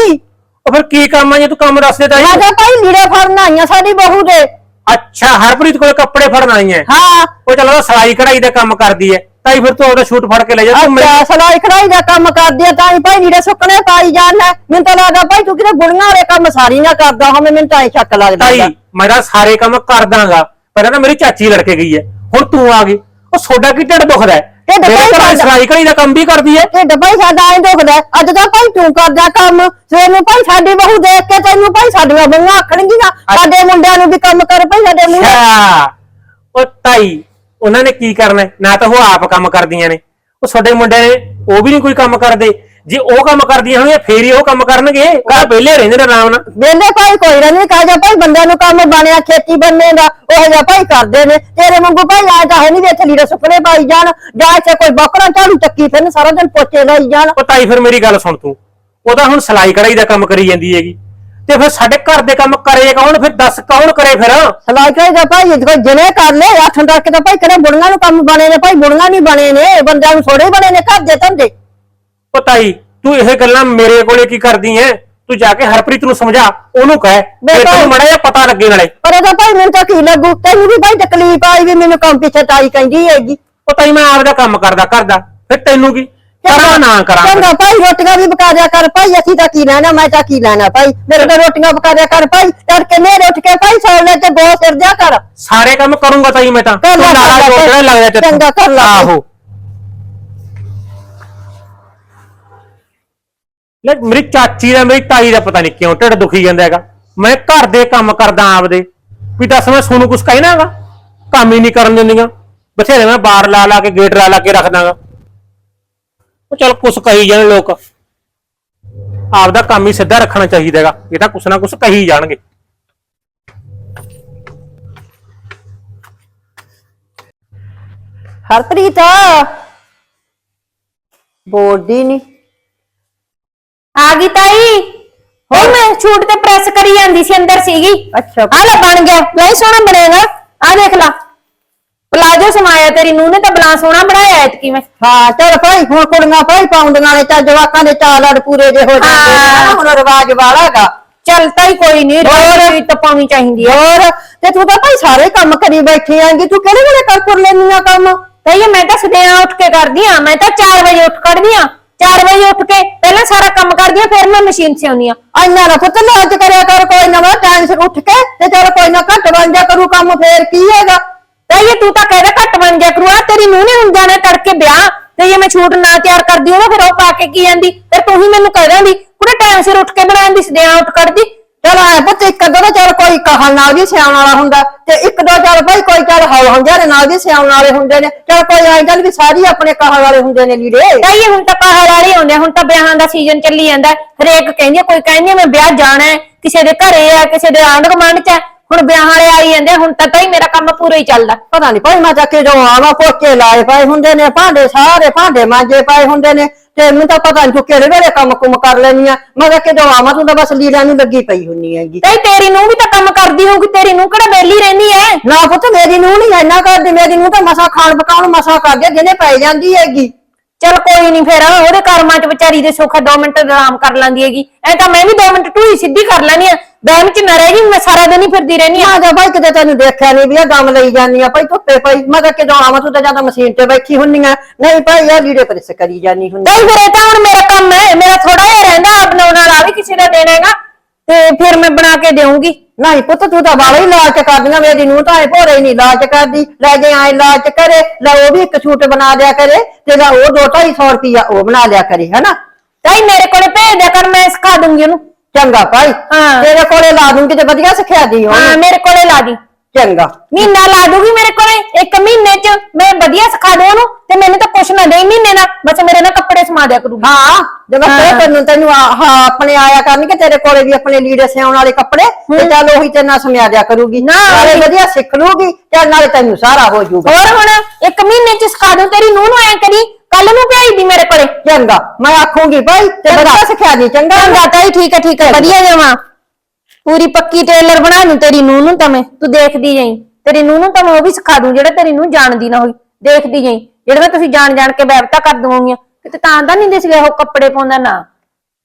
ਉਹ ਫਿਰ ਕੀ ਕੰਮ ਆ ਜੇ? ਤੂੰ ਕੰਮ ਦੱਸ ਦੇ ਤਾਈ ਮੈਂ ਤਾਂ ਭਾਈ ਲੀੜੇ ਫੜਨ ਆਈਆਂ ਸਾਡੀ ਬਹੂ ਦੇ। ਅੱਛਾ ਹਰਪ੍ਰੀਤ ਕੋਲ ਕੱਪੜੇ ਫੜਨ ਆਈ ਹੈ ਹਾਂ। ਉਹ ਚਲੋ ਸਲਾਈ ਕਢਾਈ ਦਾ ਕੰਮ ਕਰਦੀ ਹੈ ਤਾਈ ਫਿਰ ਤੂੰ ਉਹਦਾ ਸ਼ੂਟ ਫੜ ਕੇ ਲੈ ਜਾ ਤੂੰ ਮੇਰੇ- ਅੱਛਾ ਸਲਾਈ ਕਢਾਈ ਦਾ ਕੰਮ ਕਰਦੀ ਆ ਤਾਂ ਹੀ ਭਾਈ ਲੀੜੇ ਸੁੱਕਣੇ ਪਾਈ ਜਾਣਾ ਮੈਨੂੰ ਤਾਂ ਲੱਗਦਾ ਭਾਈ ਤੂੰ ਕਿਤੇ ਗੁਣੀਆਂ ਵਾਲੇ ਕੰਮ ਸਾਰੀ ਨਾ ਕਰਦਾ ਹੋਵੇਂ ਮੈਨੂੰ ਤਾਂ ਇਹ ਸ਼ੱਕ ਲੱਗਦਾ ਤਾਈ ਹੈਗਾ। ਮੈਂ ਤਾਂ ਸਾਰੇ ਕੰਮ ਕਰ ਦਾਂਗਾ ਪਹਿਲਾਂ ਤਾਂ ਮੇਰੀ ਚਾਚੀ ਲੜਕੇ ਗਈ ਹੈ। ਹੁਣ ਤੂੰ ਆ ਗਈ। ਉਹ ਸੋਡਾ ਕੀ ਢਿੱਡ ਦੁਖਦਾ ਹੈ? ਢਿੱਡ ਮੇਰੇ ਭਾਈ ਘਰ ਸਾਡਾ- ਸਲਾਈ ਕਢਾਈ ਦਾ ਕੰਮ ਵੀ ਕਰਦੀ ਹੈ। ਢਿੱਡ ਭਾਈ ਸਾਡਾ ਐਂ ਦੁਖਦਾ ਹੈ। ਅੱਜ ਤਾਂ ਭਾਈ ਤੂੰ ਕਰਦਾ ਕੰਮ। ਸਵੇਰ ਨੂੰ ਭਾਈ ਸਾਡੀ ਬਹੂ ਦੇਖ ਕੇ ਤੈਨੂੰ ਭਾਈ ਸਾਡੀਆਂ ਬਹੂਆਂ ਆਖਣਗੀਆਂ ਸਾਡੇ ਮੁੰਡਿਆਂ ਨੂੰ ਵੀ ਕੰਮ ਕਰ ਭਾਈ ਸਾਡੇ ਅੱਛਾ। ਉਹ ਤਾਈ ਉਹਨਾਂ ਨੇ ਕੀ ਕਰਨਾ ਹੈ? ਨਾ ਤਾਂ ਉਹ ਆਪ ਕੰਮ ਕਰਦੀਆਂ ਨੇ। ਉਹ ਤੁਹਾਡੇ ਮੁੰਡੇ ਨੇ ਉਹ ਵੀ ਨਹੀਂ ਕੋਈ ਕੰਮ ਕਰਦੇ। ਜੇ ਉਹ ਕੰਮ ਕਰਦੀਆਂ ਹੋਣਗੀਆਂ ਫੇਰ ਹੀ ਉਹ ਕੰਮ ਕਰਨਗੇ। ਤਾਂ ਵਿਹਲੇ ਰਹਿੰਦੇ ਨੇ ਆਰਾਮ ਨਾਲ। ਵੇਲੇ ਭਾਈ ਕੋਈ ਨਾ ਨਹੀਂ ਕਹਾ ਭਾਈ ਬੰਦਿਆਂ ਨੂੰ ਕੰਮ ਬਣਿਆ ਖੇਤੀ ਬੰਨੇ ਦਾ ਉਹ ਜਿਹਾ ਭਾਈ ਕਰਦੇ ਨੇ। ਤੇਰੇ ਵਾਂਗੂ ਭਾਈ ਆ ਤਾਂ ਹੈ ਨਹੀਂ ਇੱਥੇ ਲੀੜੇ ਸੁੱਕਣੇ ਪਾਈ ਜਾਣ ਜਾਂ ਇੱਥੇ ਕੋਈ ਬੱਕਰਾ ਝਾੜੂ ਚੱਕੀ ਫਿਰਨ ਸਾਰਾ ਦਿਨ ਪੋਚੇ ਲਾਈ ਜਾਣ। ਉਹ ਤਾਈ ਫਿਰ ਮੇਰੀ ਗੱਲ ਸੁਣ ਤੂੰ। ਉਹ ਤਾਂ ਹੁਣ ਸਲਾਈ ਕਢਾਈ ਦਾ ਕੰਮ ਕਰੀ ਜਾਂਦੀ ਹੈਗੀ। ਤੇ ਫਿਰ ਸਾਡੇ ਘਰ ਦੇ ਕੰਮ ਕਰੇ ਕੌਣ? ਫਿਰ ਦੱਸ ਕੌਣ ਕਰੇ ਫਿਰ? ਸਲਾਈ ਕਰੇ ਦਾ ਭਾਈ? ਜੇ ਕੋਈ ਜਨੇ ਕਰ ਲੈ ਹੱਥ ਤੱਕ ਕੇ ਤਾਂ ਭਾਈ ਕਿਹੜੇ ਬੁੜੀਆਂ ਨੂੰ ਕੰਮ ਬਣੇ ਨੇ ਭਾਈ? ਬੁੜੀਆਂ ਨਹੀਂ ਬਣੇ ਨੇ ਬੰਦਿਆਂ ਨੂੰ ਥੋੜੇ ਬਣੇ ਨੇ ਘਰ ਦੇ ਧੰਦੇ। ਉਹ ਤਾਈ ਤੂੰ ਇਹ ਗੱਲਾਂ ਮੇਰੇ ਕੋਲੇ ਕੀ ਕਰਦੀ ਐ ਤੂੰ ਜਾ ਕੇ ਹਰਪ੍ਰੀਤ ਨੂੰ ਸਮਝਾ ਉਹਨੂੰ ਕਹਿ ਤੇ ਤੈਨੂੰ ਮੜਾ ਜਿਹਾ ਪਤਾ ਲੱਗੇ ਨਾਲੇ। ਪਰ ਇਹਦਾ ਭਾਈ ਮੈਨੂੰ ਤਾਂ ਕੀ ਲੱਗੂ? ਤੈਨੂੰ ਵੀ ਭਾਈ ਤਕਲੀਫ ਆਈ ਵੀ ਮੈਨੂੰ ਕੰਮ ਪਿੱਛੇ ਤਾਈ ਕਹਿੰਦੀ ਹੈਗੀ। ਉਹ ਤਾਈ ਮੈਂ ਆਪਦਾ ਕੰਮ ਕਰਦਾ ਕਰਦਾ। ਫਿਰ ਤੈਨੂੰ ਕੀ? ਕਰਾਂ ਨਾ ਕਰਾਂ ਚੰਗਾ ਭਾਈ ਰੋਟੀਆਂ ਵੀ ਪਕਾ ਦਿਆ ਕਰ ਭਾਈ ਅਸੀਂ ਤਾਂ ਕੀ ਲੈਣਾ ਮੈਂ ਤਾਂ ਕੀ ਲੈਣਾ ਭਾਈ? ਮੇਰੇ ਤਾਂ ਰੋਟੀਆਂ ਪਕਾ ਦਿਆ ਕਰ ਭਾਈ ਤੜਕੇ ਮੇਰੇ ਉੱਠ ਕੇ ਭਾਈ ਸੌਣ ਲੈ ਤੇ ਗੋ ਸਿਰ ਦਿਆ ਕਰ। ਸਾਰੇ ਕੰਮ ਕਰੂੰਗਾ ਤਾਈ ਮੈਂ ਤਾਂ। ਕਰ ਤੂੰ ਲੈ, ਨਾਰਾ ਕਰ ਲੈ, ਜੋੜਨਾ ਲੱਗਦਾ ਤੇਰੇ ਚੰਗਾ, ਕਰ ਲੈ। ਆਹੋ। ਲੈ ਮੇਰੀ ਚਾਚੀ ਦਾ ਮੇਰੀ ਤਾਈ ਦਾ ਪਤਾ ਨਹੀਂ ਕਿਉਂ ਢਿੱਡ ਦੁਖੀ ਜਾਂਦਾ ਹੈਗਾ। ਮੈਂ ਘਰ ਦੇ ਕੰਮ ਕਰਦਾ ਆਪਦੇ। ਵੀ ਦੱਸ ਮੈਂ ਸੋਨੂੰ ਕੁਛ ਕਹਿਣਾਗਾ ਕੰਮ ਹੀ ਨਹੀਂ ਕਰਨ ਦਿੰਦੀਆਂ। ਬਥੇਰੇ ਮੈਂ ਬਾਰ ਲਾ ਲਾ ਕੇ ਗੇਟ ਲਾ ਲਾ ਕੇ ਰੱਖ ਦਾਂਗਾ ਉਹ ਚਲ ਕੁਛ ਕਹੀ ਜਾਣ ਲੋਕ। ਆਪਦਾ ਕੰਮ ਹੀ ਸਿੱਧਾ ਰੱਖਣਾ ਚਾਹੀਦਾ ਹੈਗਾ। ਇਹ ਤਾਂ ਕੁਛ ਨਾ ਕੁਛ ਕਹੀ ਜਾਣਗੇ। ਹਰਪ੍ਰੀਤ? ਬੋਲਦੀ ਨਹੀਂ ਆ ਗਈ ਤਾਈ। ਹੋਰ ਮੈਂ ਛੂਟ ਤੇ ਪ੍ਰੈਸ ਕਰੀ ਜਾਂਦੀ ਸੀ ਅੰਦਰ ਸੀਗੀ। ਅੱਛਾ। ਆ ਲੈ ਬਣ ਗਿਆ। ਨਹੀਂ ਸੋਹਣਾ ਬਣੇਗਾ। ਆ ਦੇਖ ਲਾ। ਪਲਾਜੋ ਸਮਾਇਆ ਤੇਰੀ ਨੂੰ ਨੇ ਤਾਂ ਬਲਾ ਸੋਹਣਾ ਬਣਾਇਆ ਐਤਕੀ ਮੈਂ। ਹਾਂ ਚਲ ਭਾਈ ਹੁਣ ਕੁੜੀਆਂ ਭਾਈ ਪਾਉਂਦੀਆਂ ਨੇ ਚਾ ਜਵਾਕਾਂ ਦੇ ਚਾਲ ਲੜ ਪੂਰੇ ਜੇ ਹੋ ਜਾਂਦੇ ਨੇ ਨਾ, ਹਾਂ। ਹੁਣ ਰਿਵਾਜ ਵਾਲਾਗਾ। ਚੱਲ ਤਾਈ ਕੋਈ ਨਹੀਂ ਰੋਜ਼ ਤਾਂ ਪਾਉਣੀ ਚਾਹੀਦੀ ਆ। ਹੋਰ? ਤੇ ਤੂੰ ਤਾਂ ਭਾਈ ਸਾਰੇ ਕੰਮ ਕਰੀ ਬੈਠੀ ਆਂਗੀ ਤੂੰ ਕਿਹੜੇ ਵੇਲੇ ਕਰ ਕਰ ਲੈਂਦੀਆਂ ਕੰਮ? ਤਾਈ ਮੈਂ ਤਾਂ ਸਦਿਆਂ ਉੱਠ ਕੇ ਕਰਦੀ ਆ ਮੈਂ ਤਾਂ 4 ਵਜੇ ਉੱਠ ਖੜਦੀ ਆ। 4 ਵਜੇ ਉੱਠ ਕੇ ਪਹਿਲਾਂ ਸਾਰਾ ਕੰਮ ਕਰਦੀ ਆ ਫਿਰ ਮੈਂ ਮਸ਼ੀਨ 'ਚ ਆਉਂਦੀ ਆ। ਇੰਨਾ ਨਾ ਪੁੱਤ ਲਾਜ ਕਰਿਆ ਕਰ ਕੋਈ ਨਾ ਵਾ ਟਾਈਮ ਸਿਰ ਉੱਠ ਕੇ ਤੇ ਚਲ ਕੋਈ ਨਾ ਘੱਟ ਬਣ ਜਾ ਕਰੂ ਕੰਮ ਫੇਰ ਕੀ ਹੈਗਾ? ਤਾਈ ਇਹ ਤੂੰ ਤਾਂ ਕਹਿਦਾ ਘੱਟ ਬਣ ਗਿਆ ਕਰੂਆ ਤੇਰੀ ਨੂੰ ਨੇ ਹੁਣ ਜਾਣਾ ਤੜਕੇ ਵਿਆਹ ਤੇ ਜੇ ਮੈਂ ਛੂਟ ਨਾ ਤਿਆਰ ਕਰਦੀ ਉਹ ਫਿਰ ਉਹ ਪਾ ਕੇ ਕੀ ਜਾਂਦੀ ਫਿਰ ਤੂੰ ਹੀ ਮੈਨੂੰ ਕਹਿ ਦਿੰਦੀ ਕੁੜੇ ਟਾਈਮ ਸਿਰ ਉੱਠ ਕੇ ਬਣਾਉਂਦੀ ਸਦਿਆਂ ਉੱਠ ਖੜਦੀ ਚਲ ਆਏ ਪੁੱਤ ਇੱਕ ਅੱਧਾ ਤਾਂ ਚੱਲ ਕੋਈ ਕਹਲ ਨਾਲ ਵੀ ਸਿਆਉਣ ਵਾਲਾ ਹੁੰਦਾ ਤੇ ਇੱਕ ਦੋ ਚੱਲ ਭਾਈ ਕੋਈ ਚੱਲ ਹੌਲ ਹੰਝਾਰੇ ਨਾਲ ਵੀ ਸਿਆਉਣ ਵਾਲੇ ਹੁੰਦੇ ਨੇ ਚੱਲ ਕੋਈ ਆਈ ਗੱਲ ਵੀ ਸਾਰੀ ਆਪਣੇ ਕਹਲ ਵਾਲੇ ਹੁੰਦੇ ਨੇ ਵੀਰੇ ਤਾਈ ਹੁਣ ਤਾਂ ਪਹਾੜ ਵਾਲੇ ਆਉਂਦੇ ਆ, ਹੁਣ ਤਾਂ ਵਿਆਹਾਂ ਦਾ ਸੀਜ਼ਨ ਚੱਲੀ ਜਾਂਦਾ ਹੈ। ਹਰੇਕ ਕਹਿੰਦੀ ਆ, ਕੋਈ ਕਹਿੰਦੀ ਆ, ਮੈਂ ਵਿਆਹ ਜਾਣਾ ਹੈ ਕਿਸੇ ਦੇ ਘਰੇ ਆ ਕਿਸੇ ਦੇ ਆਂਢ ਗੁਆਂਢ ਚ ਹੈ। ਹੁਣ ਵਿਆਹਾਂ ਵਾਲੇ ਆਈ ਜਾਂਦੇ ਆ, ਹੁਣ ਤਾਂ ਤਾਈ ਮੇਰਾ ਕੰਮ ਪੂਰਾ ਹੀ ਚੱਲਦਾ। ਪਤਾ ਨਹੀਂ ਭਾਈ ਮੈਂ ਤਾਂ ਕਿ ਜੋ ਆਵਾ ਪੋਚੇ ਲਾਏ ਪਏ ਹੁੰਦੇ ਨੇ ਭਾਂਡੇ ਸਾਰੇ ਭਾਂਡੇ ਮਾਂਜੇ ਪਏ ਹੁੰਦੇ ਨੇ ਤੇ ਮੈਨੂੰ ਤਾਂ ਪਤਾ ਨਹੀਂ ਤੂੰ ਕਿਹੜੇ ਵੇਲੇ ਕੰਮ ਕੁਮ ਕਰ ਲੈਣੀ ਆ। ਮੈਂ ਤਾਂ ਕਿ ਜੋ ਆਵਾਂ ਤੂੰ ਤਾਂ ਬਸ ਲੀੜਾਂ ਨੂੰ ਲੱਗੀ ਪਈ ਹੁੰਨੀ ਹੈਗੀ। ਤਾਈ ਤੇਰੀ ਨੂੰ ਵੀ ਤਾਂ ਕੰਮ ਕਰਦੀ ਹੋਊਗੀ ਤੇਰੀ ਨੂੰ ਕਿਹੜਾ ਵਿਹਲੀ ਰਹਿੰਦੀ ਐ? ਨਾ ਪੁੱਤ ਮੇਰੀ ਨੂੰ ਨਹੀਂ ਇੰਨਾ ਕਰਦੀ ਮੇਰੀ ਨੂੰ ਤਾਂ ਮਸਾ ਖਾਣ ਪਕਾਉਣ ਮਸਾ ਕਰਦੀ ਆ, ਜਿਹਨੇ ਪੈ ਜਾਂਦੀ ਹੈਗੀ। ਚਲ ਕੋਈ ਨਹੀਂ ਫੇਰ ਉਹਦੇ ਕਰਮਾਂ ਚ ਵਿਚਾਰੀ ਦੇ ਸੁੱਖ 2 ਮਿੰਟ ਆਰਾਮ ਕਰ ਲੈਂਦੀ ਹੈਗੀ। ਐ ਤਾਂ ਮੈਂ ਵੀ 2 ਮਿੰਟ ਢੂਈ ਸਿੱਧੀ ਕਰ ਲੈਣੀ ਆ। ਬਹਿਮ ਚ ਨਾ ਰਹਿ ਗਈ ਮੈਂ ਸਾਰਾ ਦਿਨ ਹੀ ਫਿਰਦੀ ਰਹਿਣੀ ਆ। ਆ ਜਾ ਭਾਈ ਕਿਤੇ ਤੈਨੂੰ ਦੇਖਿਆ ਨਹੀਂ ਵੀ ਇਹ ਦਮ ਲਈ ਜਾਂਦੀ ਆ। ਭਾਈ ਧੁੱਪੇ ਭਾਈ ਮੈਂ ਤਾਂ ਕਿਦੋਂ ਆਵਾਂ ਤੂੰ ਤਾਂ ਜਾਂ ਤਾਂ ਮਸ਼ੀਨ ਤੇ ਬੈਠੀ ਹੁੰਨੀ ਆ। ਨਹੀਂ ਭਾਈ ਆ ਲੀੜੇ ਪ੍ਰੈਸ ਕਰੀ ਜਾਨੀ ਹੁੰਦੀ ਨਹੀਂ ਫਿਰ ਇਹ ਤਾਂ ਹੁਣ ਮੇਰਾ ਕੰਮ ਹੈ ਮੇਰਾ ਥੋੜਾ ਜਿਹਾ ਰਹਿੰਦਾ ਆਪ ਬਣਾਉਣ ਵਾਲਾ ਵੀ ਕਿਸੇ ਦਾ ਦੇਣਾ ਹੈਗਾ। ਤੇ ਫਿਰ ਮੈਂ ਬਣਾ ਕੇ ਦੇਵਾਂਗੀ ਨਹੀਂ ਪੁੱਤ ਤੂੰ ਤਾਂ ਵਾਲਾ ਹੀ ਲਾਲਚ ਕਰਦੀਆਂ ਮੇਰੀ ਨੂੰ ਤਾਂ ਇਹ ਭੋਰੇ ਨਹੀਂ ਲਾਲਚ ਕਰਦੀ। ਲੈ ਜੇ ਆਏ ਲਾਲਚ ਕਰੇ ਲੈ ਉਹ ਵੀ ਇੱਕ ਛੂਟ ਬਣਾ ਦਿਆ ਕਰੇ ਤੇ ਲੈ ਉਹ 2-250 ਰੁਪਿਆ ਉਹ ਬਣਾ ਲਿਆ ਕਰੇ ਹਨਾ? ਤਾਈ ਮੇਰੇ ਕੋਲੇ ਭੇਜ ਦਿਆ ਕਰ ਮੈਂ ਸਿਖਾ ਦੂੰਗੀ ਉਹਨੂੰ। ਚੰਗਾ ਭਾਈ ਹਾਂ। ਤੇਰੇ ਕੋਲੇ ਲਾ ਦੂੰਗੀ ਤੇ ਵਧੀਆ ਸਿੱਖਿਆ ਦੀ ਹਾਂ ਉਹਨੂੰ ਮੇਰੇ ਕੋਲੇ ਲਾ ਦੀ। ਚੰਗਾ। ਮਹੀਨਾ ਲਾ ਦੂਗੀ ਮੇਰੇ ਕੋਲੇ ਇੱਕ ਮਹੀਨੇ ਚ ਮੈਂ ਵਧੀਆ ਸਿਖਾ ਦੂੰ ਉਹਨੂੰ। ਕੁਛ ਨਾ ਦੇ ਮਹੀਨੇ ਦਾ ਬਸ ਮੇਰੇ ਨਾਲ ਕੱਪੜੇ ਸਮਾ ਦਿਆ ਕਰੂਗੀ। ਹਾਂ ਜਦੋਂ। ਤੇ ਤੈਨੂੰ ਤੈਨੂੰ ਆ- ਹਾਂ ਆਪਣੇ ਆਇਆ ਕਰਨਗੇ ਤੇਰੇ ਕੋਲੇ ਵੀ ਆਪਣੇ ਲੀੜੇ ਸਿਆਉਣ ਵਾਲੇ ਕੱਪੜੇ ਤੇ ਚੱਲ ਉਹੀ ਤੇ ਨਾ ਸਮਿਆ ਦਿਆ ਕਰੂਗੀ। ਨਾ। ਨਾਲੇ ਵਧੀਆ ਸਿੱਖ ਲੂਗੀ ਤੇ ਨਾਲੇ ਤੈਨੂੰ ਸਾਰਾ ਹੋ ਜਾਊਗਾ। ਹੋਰ ਹੁਣ ਇੱਕ ਮਹੀਨੇ ਚ ਸਿਖਾ ਦੂੰ ਤੇਰੀ ਨੂੰਹ ਨੂੰ ਐ ਕਰੀ ਕੱਲ ਨੂੰ ਭੇਜ ਦੀ ਮੇਰੇ ਕੋਲੇ। ਚੰਗਾ ਮੈਂ ਆਖੂੰਗੀ ਭਾਈ ਤੇ ਵਧੀਆ ਸਿੱਖਿਆ ਦੀ ਚੰਗਾ। ਚੰਗਾ ਤਾਈ ਠੀਕ ਹੈ ਠੀਕ ਹੈ ਵਧੀਆ ਜਾਵਾਂ ਪੂਰੀ ਪੱਕੀ ਟੇਲਰ ਬਣਾ ਦੂੰ ਤੇਰੀ ਨੂੰਹ ਨੂੰ ਤਾਂ ਮੈਂ ਤੂੰ ਦੇਖਦੀ ਜਾਈ। ਤੇਰੀ ਨੂੰਹ ਨੂੰ ਤਾਂ ਮੈਂ ਉਹ ਵੀ ਸਿਖਾ ਦੂੰ ਜਿਹੜਾ ਤੇਰੀ ਨੂੰਹ ਜਾਣਦੀ ਨਾ ਹੋਈ। ਦੇਖਦੀ ਜਾਈ ਜਿਹੜਾ ਤੁਸੀਂ ਜਾਣ ਜਾਣ ਕੇ ਬੈਬਤਾ ਕਰ ਦਵਾਂਗੀਆਂ ਕਿਤੇ ਤਾਂ ਦਾ ਨਹੀਂ ਦਿਸ ਉਹ ਕੱਪੜੇ ਪਾਉਂਦਾ ਨਾ।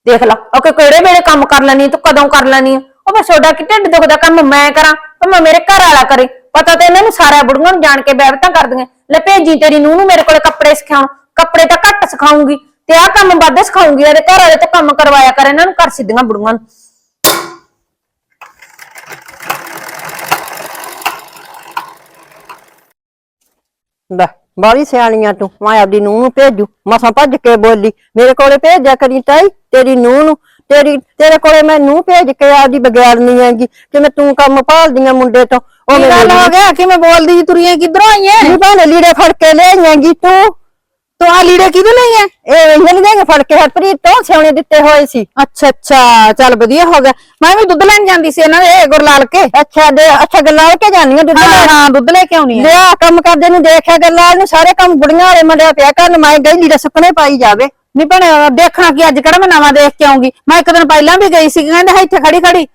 ਦੇਖ ਲਾ, ਉਹ ਕਿ ਕਿਹੜੇ ਵੇਲੇ ਕੰਮ ਕਰ ਲੈਣੀ ਤੂੰ ਕਦੋਂ ਕਰ ਲੈਣੀ ਆ। ਉਹ ਮੈਂ ਛੋਡਾ ਕਿ ਢਿੱਡ ਦੁਖਦਾ ਕੰਮ ਮੈਂ ਕਰਾਂ ਭਾਵੇਂ ਮੇਰੇ ਘਰ ਵਾਲਾ ਕਰੇ। ਪਤਾ ਤੇ ਇਹਨਾਂ ਨੂੰ ਸਾਰਾ ਬੁੜੀਆਂ ਨੂੰ ਜਾਣ ਕੇ ਬੈਬਤਾ ਕਰਦੀਆਂ ਲੈ ਭੇਜੀ ਤੇਰੀ ਨੂੰਹ ਨੂੰ ਮੇਰੇ ਕੋਲੇ ਕੱਪੜੇ ਸਿਖਾਉਣ। ਕੱਪੜੇ ਤਾਂ ਘੱਟ ਸਿਖਾਉਂਗੀ ਤੇ ਆਹ ਕੰਮ ਵੱਧ ਸਿਖਾਉਂਗੀ, ਇਹਦੇ ਘਰ ਵਾਲੇ ਤੋਂ ਕੰਮ ਕਰਵਾਇਆ ਕਰ, ਇਹਨਾਂ ਨੂੰ ਕਰ ਸਿੱਧੀਆਂ ਬੁੜੀਆਂ ਨੂੰ। ਲੈ ਬਾਰੀ ਸਿਆਣੀਆਂ ਤੂੰ। ਮੈਂ ਆਪਦੀ ਨੂੰਹ ਨੂੰ ਭੇਜੂ। ਮਸਾਂ ਭੱਜ ਕੇ ਬੋਲੀ ਮੇਰੇ ਕੋਲੇ ਭੇਜਿਆ ਕਰੀ ਤਾਈ ਤੇਰੀ ਨੂੰਹ ਨੂੰ। ਤੇਰੀ ਤੇਰੇ ਕੋਲੇ ਮੈਂ ਨੂੰਹ ਭੇਜ ਕੇ ਆਪਦੀ ਬਗਿਆੜਨੀ ਹੈਗੀ ਕਿਵੇਂ ਤੂੰ ਕੰਮ ਭਾਲਦੀਆਂ ਮੁੰਡੇ ਤੋਂ। ਉਹ ਕੀ ਗੱਲ ਹੋ ਗਿਆ? ਕਿਵੇਂ ਬੋਲਦੀ ਜੀ ਤੁਰੀਆਂ ਕਿੱਧਰੋਂ ਆਈਆਂ? ਨਹੀਂ ਭਾਣੇ ਲੀੜੇ ਫੜ ਕੇ ਲੈ ਆਈਆਂਗੀ ਤੂੰ। ਤੂੰ ਆ ਲੀੜੇ ਕਿਹਦੇ ਲਈ ਐ? ਇਹ ਇਹਨਾਂ ਨੇ ਫੜ ਕੇ ਹਰਪ੍ਰੀਤ ਤੋਂ ਸਿਆਉਣੇ ਦਿੱਤੇ ਹੋਏ ਸੀ। ਅੱਛਾ ਅੱਛਾ ਚੱਲ ਵਧੀਆ ਹੋ ਗਿਆ। ਮੈਂ ਵੀ ਦੁੱਧ ਲੈਣ ਜਾਂਦੀ ਸੀ ਇਹਨਾਂ ਦੇ ਗੁਰਲਾਲ ਕੇ। ਅੱਛਾ ਦੇ ਅੱਛਾ ਗੱਲਾਂ ਹੋ ਕੇ ਜਾਣੀਆਂ ਦੁੱਧ ਹਾਂ ਲੈਣ ਹਾਂ ਦੁੱਧ ਲੈ ਕੇ ਆਉਣੀ ਐ। ਲਿਆ ਕੰਮ ਕਰਦੇ ਨੂੰ ਦੇਖਿਆ ਗੱਲਾਂ ਨੂੰ ਸਾਰੇ ਕੰਮ ਬੁੜੀਆਂ ਵਾਲੇ ਮੰਡਿਆ ਪਿਆ ਕਰਨ ਮੈਂ ਗਈ ਲੀੜੇ ਸੁੱਕਣੇ ਪਾਈ ਜਾਵੇ। ਨਹੀਂ ਭੈਣੇ ਦੇਖਣਾ ਕੀ ਅੱਜ ਕਿਹੜਾ ਮੈਂ ਨਵਾਂ ਦੇਖ ਕੇ ਆਉਂਗੀ। ਮੈਂ ਇੱਕ ਦਿਨ ਪਹਿਲਾਂ ਵੀ ਗਈ ਸੀ ਕਹਿੰਦੇ ਹੈ ਇੱਥੇ ਖੜੀ ਖੜੀ।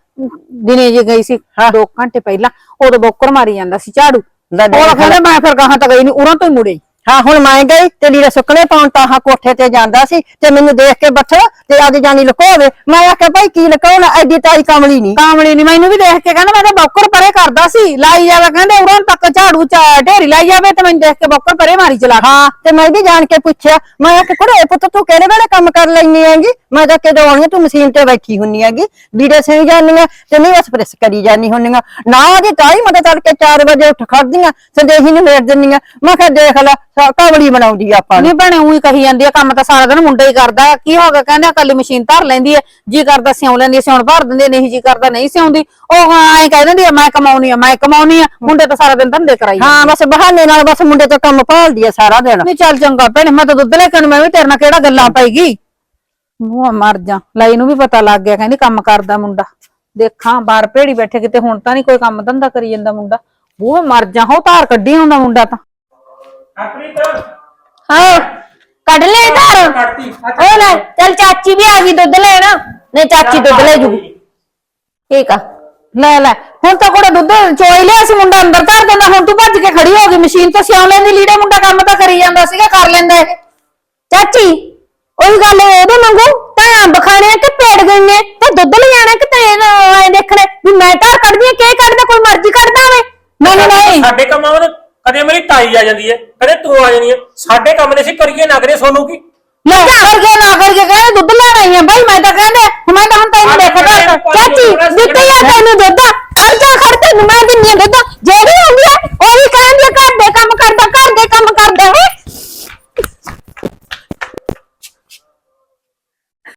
ਦਿਨੇ ਜੀ ਗਈ ਸੀ ਹਾਂ। 2 ਘੰਟੇ ਪਹਿਲਾਂ ਉਦੋਂ ਬੋਕਰ ਮਾਰੀ ਜਾਂਦਾ ਸੀ ਝਾੜੂ। ਲੈ ਦੇਖ ਉਹ ਕਹਿੰਦੇ ਮੈਂ ਫਿਰ ਗਾਹਾਂ ਤਾਂ ਗਈ ਨਹੀਂ ਉਰਾਂ ਤੋਂ ਹੀ ਮੁੜੇ। ਹਾਂ ਹੁਣ ਮੈਂ ਗਈ ਤੇ ਲੀੜੇ ਸੁੱਕਣੇ ਪਾਉਣ ਤਾਂ ਹਾਂ ਕੋਠੇ ਤੇ ਜਾਂਦਾ ਸੀ ਤੇ ਮੈਨੂੰ ਦੇਖ ਕੇ ਬੱਠਾ ਤੇ ਆਦੀ ਜਾਨੀ ਲੁਕੋਵੇ। ਮੈਂ ਆਖਿਆ ਭਾਈ ਕੀ ਲੁਕਾਉਣਾ? ਐਡੀ ਤਾਈ ਕਮਲੀ ਨਹੀਂ। ਕਾਮਲੀ ਨਹੀਂ ਮੈਨੂੰ ਵੀ ਦੇਖ ਕੇ ਕਹਿੰਦਾ ਮੈਂ ਤਾਂ ਬੋਕਰ ਪਰੇ ਕਰਦਾ ਸੀ। ਲਾਈ ਜਾਵੇ ਕਹਿੰਦੇ ਉਰਾਂ ਤੱਕ ਝਾੜੂ ਚ ਢੇਰੀ ਲਾਈ ਜਾਵੇ ਤੇ ਮੈਨੂੰ ਦੇਖ ਕੇ ਬੋਕਰ ਪਰੇ ਮਾਰੀ ਚਲਾ ਹਾਂ ਤੇ ਮੈਂ ਵੀ ਜਾਣ ਕੇ ਪੁੱਛਿਆ ਮੈਂ ਆਖਿਆ ਕੁੜੇ ਪੁੱਤ ਤੂੰ ਕਿਹੜੇ ਵੇਲੇ ਕੰਮ ਕਰ ਲੈਣੀ ਹੈਗੀ? ਮੈਂ ਤਾਂ ਕਿਦੋਂ ਆਉਣੀ ਤੂੰ ਮਸ਼ੀਨ ਤੇ ਬੈਠੀ ਹੁੰਨੀ ਹੈਗੀ। ਲੀੜੇ ਸੇ ਜਾਨੀਆਂ ਤੇ ਨਹੀਂ ਬਸ ਪ੍ਰੈਸ ਕਰੀ ਜਾਨੀ ਹੁੰਨੀਆਂ ਨਾ ਉਹਦੀ ਤਾਈ ਮੈਂ ਤਾਂ ਤੜਕੇ 4 ਵਜੇ ਉੱਠ ਖੜਦੀਆਂ ਸੰਦੇਹੀ ਨੂੰ ਮੇੜ ਦਿੰਦੀਆਂ। ਮੈਂ ਕਿਹਾ ਦੇਖ ਲੈ ਕਮਲੀ ਬਣਾਉਂਦੀ ਆ ਆਪਾਂ ਨੂੰ। ਨਹੀਂ ਭੈਣੇ ਉਹੀ ਕਹੀ ਜਾਂਦੀ ਆ ਕੰਮ ਤਾਂ ਸਾਰਾ ਦਿਨ ਮੁੰਡਾ ਹੀ ਕਰਦਾ ਹੈ। ਕੀ ਹੋ ਗਿਆ ਕਹਿੰਦੇ ਕੱਲੀ ਮਸ਼ੀਨ ਧਰ ਲੈਂਦੀ ਹੈ ਜੀ ਕਰਦਾ ਸਿਉਂ ਲੈਂਦੀ ਹੈ ਸਿਉਣ ਭਰ ਦਿੰਦੀ ਹੈ, ਨਹੀਂ ਜੀ ਕਰਦਾ ਨਹੀਂ ਸਿਉਂਦੀ। ਉਹ ਐਂ ਕਹਿ ਦਿੰਦੀ ਆ ਮੈਂ ਕਮਾਉਣੀ ਆ ਮੈਂ ਕਮਾਉਣੀ ਆ। ਮੁੰਡੇ ਤਾਂ ਸਾਰਾ ਦਿਨ ਧੰਦੇ ਕਰਾਈ ਹਾਂ ਬਸ ਬਹਾਨੇ ਨਾਲ ਬਸ ਮੁੰਡੇ ਤੋਂ ਕੰਮ ਭਾਲਦੀ ਆ ਸਾਰਾ ਦਿਨ। ਨਹੀਂ ਚੱਲ ਚੰਗਾ ਭੈਣੇ ਮੈਂ ਤਾਂ ਦੁੱਧ ਲੈ ਕੇ ਆਉਣੀ, ਮੈਂ ਵੀ ਤੇਰੇ ਨਾਲ ਕਿਹੜਾ ਗੱਲਾਂ ਪਾਈਗੀ। ਮੂੰਹ ਮਰ ਜਾ। ਲਈ ਨੂੰ ਵੀ ਪਤਾ ਲੱਗ ਗਿਆ ਕਹਿੰਦੀ ਕੰਮ ਕਰਦਾ ਮੁੰਡਾ। ਦੇਖਾਂ ਬਾਹਰ ਭੇੜੀ ਬੈਠੇ ਕਿਤੇ ਹੁਣ ਤਾਂ ਨਹੀਂ ਕੋਈ ਕੰਮ ਧੰਦਾ ਕਰੀ ਜਾਂਦਾ ਮੁੰਡਾ। ਮੂੰਹ ਮਰ ਜਾ ਹੋ ਧਾਰ ਕੱਢੀ ਹੁੰਦਾ ਮੁੰਡਾ ਤਾਂ। ਹਰਪ੍ਰੀਤ ਹਾਂ ਕੱਢ ਲੈ ਇਧਰ ਕੱਟਤੀ ਉਹ ਲੈ ਚੱਲ ਚਾਚੀ ਵੀ ਆ ਗਈ ਦੁੱਧ ਲੈਣ। ਨਹੀਂ ਚਾਚੀ ਦੁੱਧ ਲੈ ਜੂ। ਠੀਕ ਆ। ਲੈ ਲੈ ਹੁਣ ਤਾਂ ਕੋੜਾ ਦੁੱਧ ਚੋਈ ਲਿਆ ਸੀ ਮੁੰਡਾ ਅੰਦਰ ਧਰ ਦਿੰਦਾ ਹੁਣ ਤੂੰ ਭੱਜ ਕੇ ਖੜੀ ਹੋ ਗਈ ਮਸ਼ੀਨ ਤੋਂ ਸਿਉਂ ਲੈਂਦੀ ਲੀੜੇ ਮੁੰਡਾ ਕੰਮ ਤਾਂ ਕਰੀ ਜਾਂਦਾ ਸੀਗਾ ਕਰ ਲੈਂਦਾ ਇਹ। ਚਾਚੀ ਉਹੀ ਗੱਲ ਉਹਦੇ ਮੰਗੂ ਤਾਂ ਅੰਬ ਖਾਣੇ ਆ ਕਿ ਪੇੜ ਗਈਆਂ? ਤੇ ਦੁੱਧ ਲੈ ਜਾਣਾ ਕਿ ਤੇ ਐ ਦੇਖਣਾ ਵੀ ਮੈਂ ਤਾਂ ਕੱਢਦੀ ਆ ਕਿ ਕੱਢਦਾ ਕੋਈ ਮਰਜ਼ੀ ਕੱਢਦਾ ਹੋਵੇ? ਨਹੀਂ ਨਹੀਂ। ਸਾਡੇ ਕੰਮਾਂ ਵਿੱਚ ਕਦੇ ਮੇਰੀ ਤਾਈ ਆ ਜਾਂਦੀ ਹੈ ਕਦੇ ਤੂੰ ਆ ਜਾਂਦੀ ਹੈ ਸਾਡੇ ਕੰਮ ਨੇ ਸੀ ਕਰੀਏ ਨਾ ਕਰੀਏ ਸੋਨੂੰ ਕੀ? ਨਾ ਕਰਕੇ ਨਾ ਕਰਕੇ ਕਹਿੰਦੇ ਦੁੱਧ ਲੈ ਰਹੀ ਆ ਭਾਈ ਮੈਂ ਤਾਂ ਕਹਿੰਦੇ ਮੈਂ ਤਾਂ ਹੁਣ ਤੈਨੂੰ ਦੇਖਦਾ ਚਾਚੀ ਦਿੱਤੀ ਆ ਤੈਨੂੰ ਦੁੱਧ। ਖਰਚਾ ਖੜ ਤੈਨੂੰ ਮੈਂ ਦਿੰਨੀ ਆ ਦੁੱਧ। ਜਿਹੜੀ ਹੁੰਦੀ ਆ ਉਹੀ ਕਹਿੰਦੀ ਘਰ ਦੇ ਕੰਮ ਕਰਦਾ ਘਰ ਦੇ ਕੰਮ ਕਰਦਾ ਹੈ?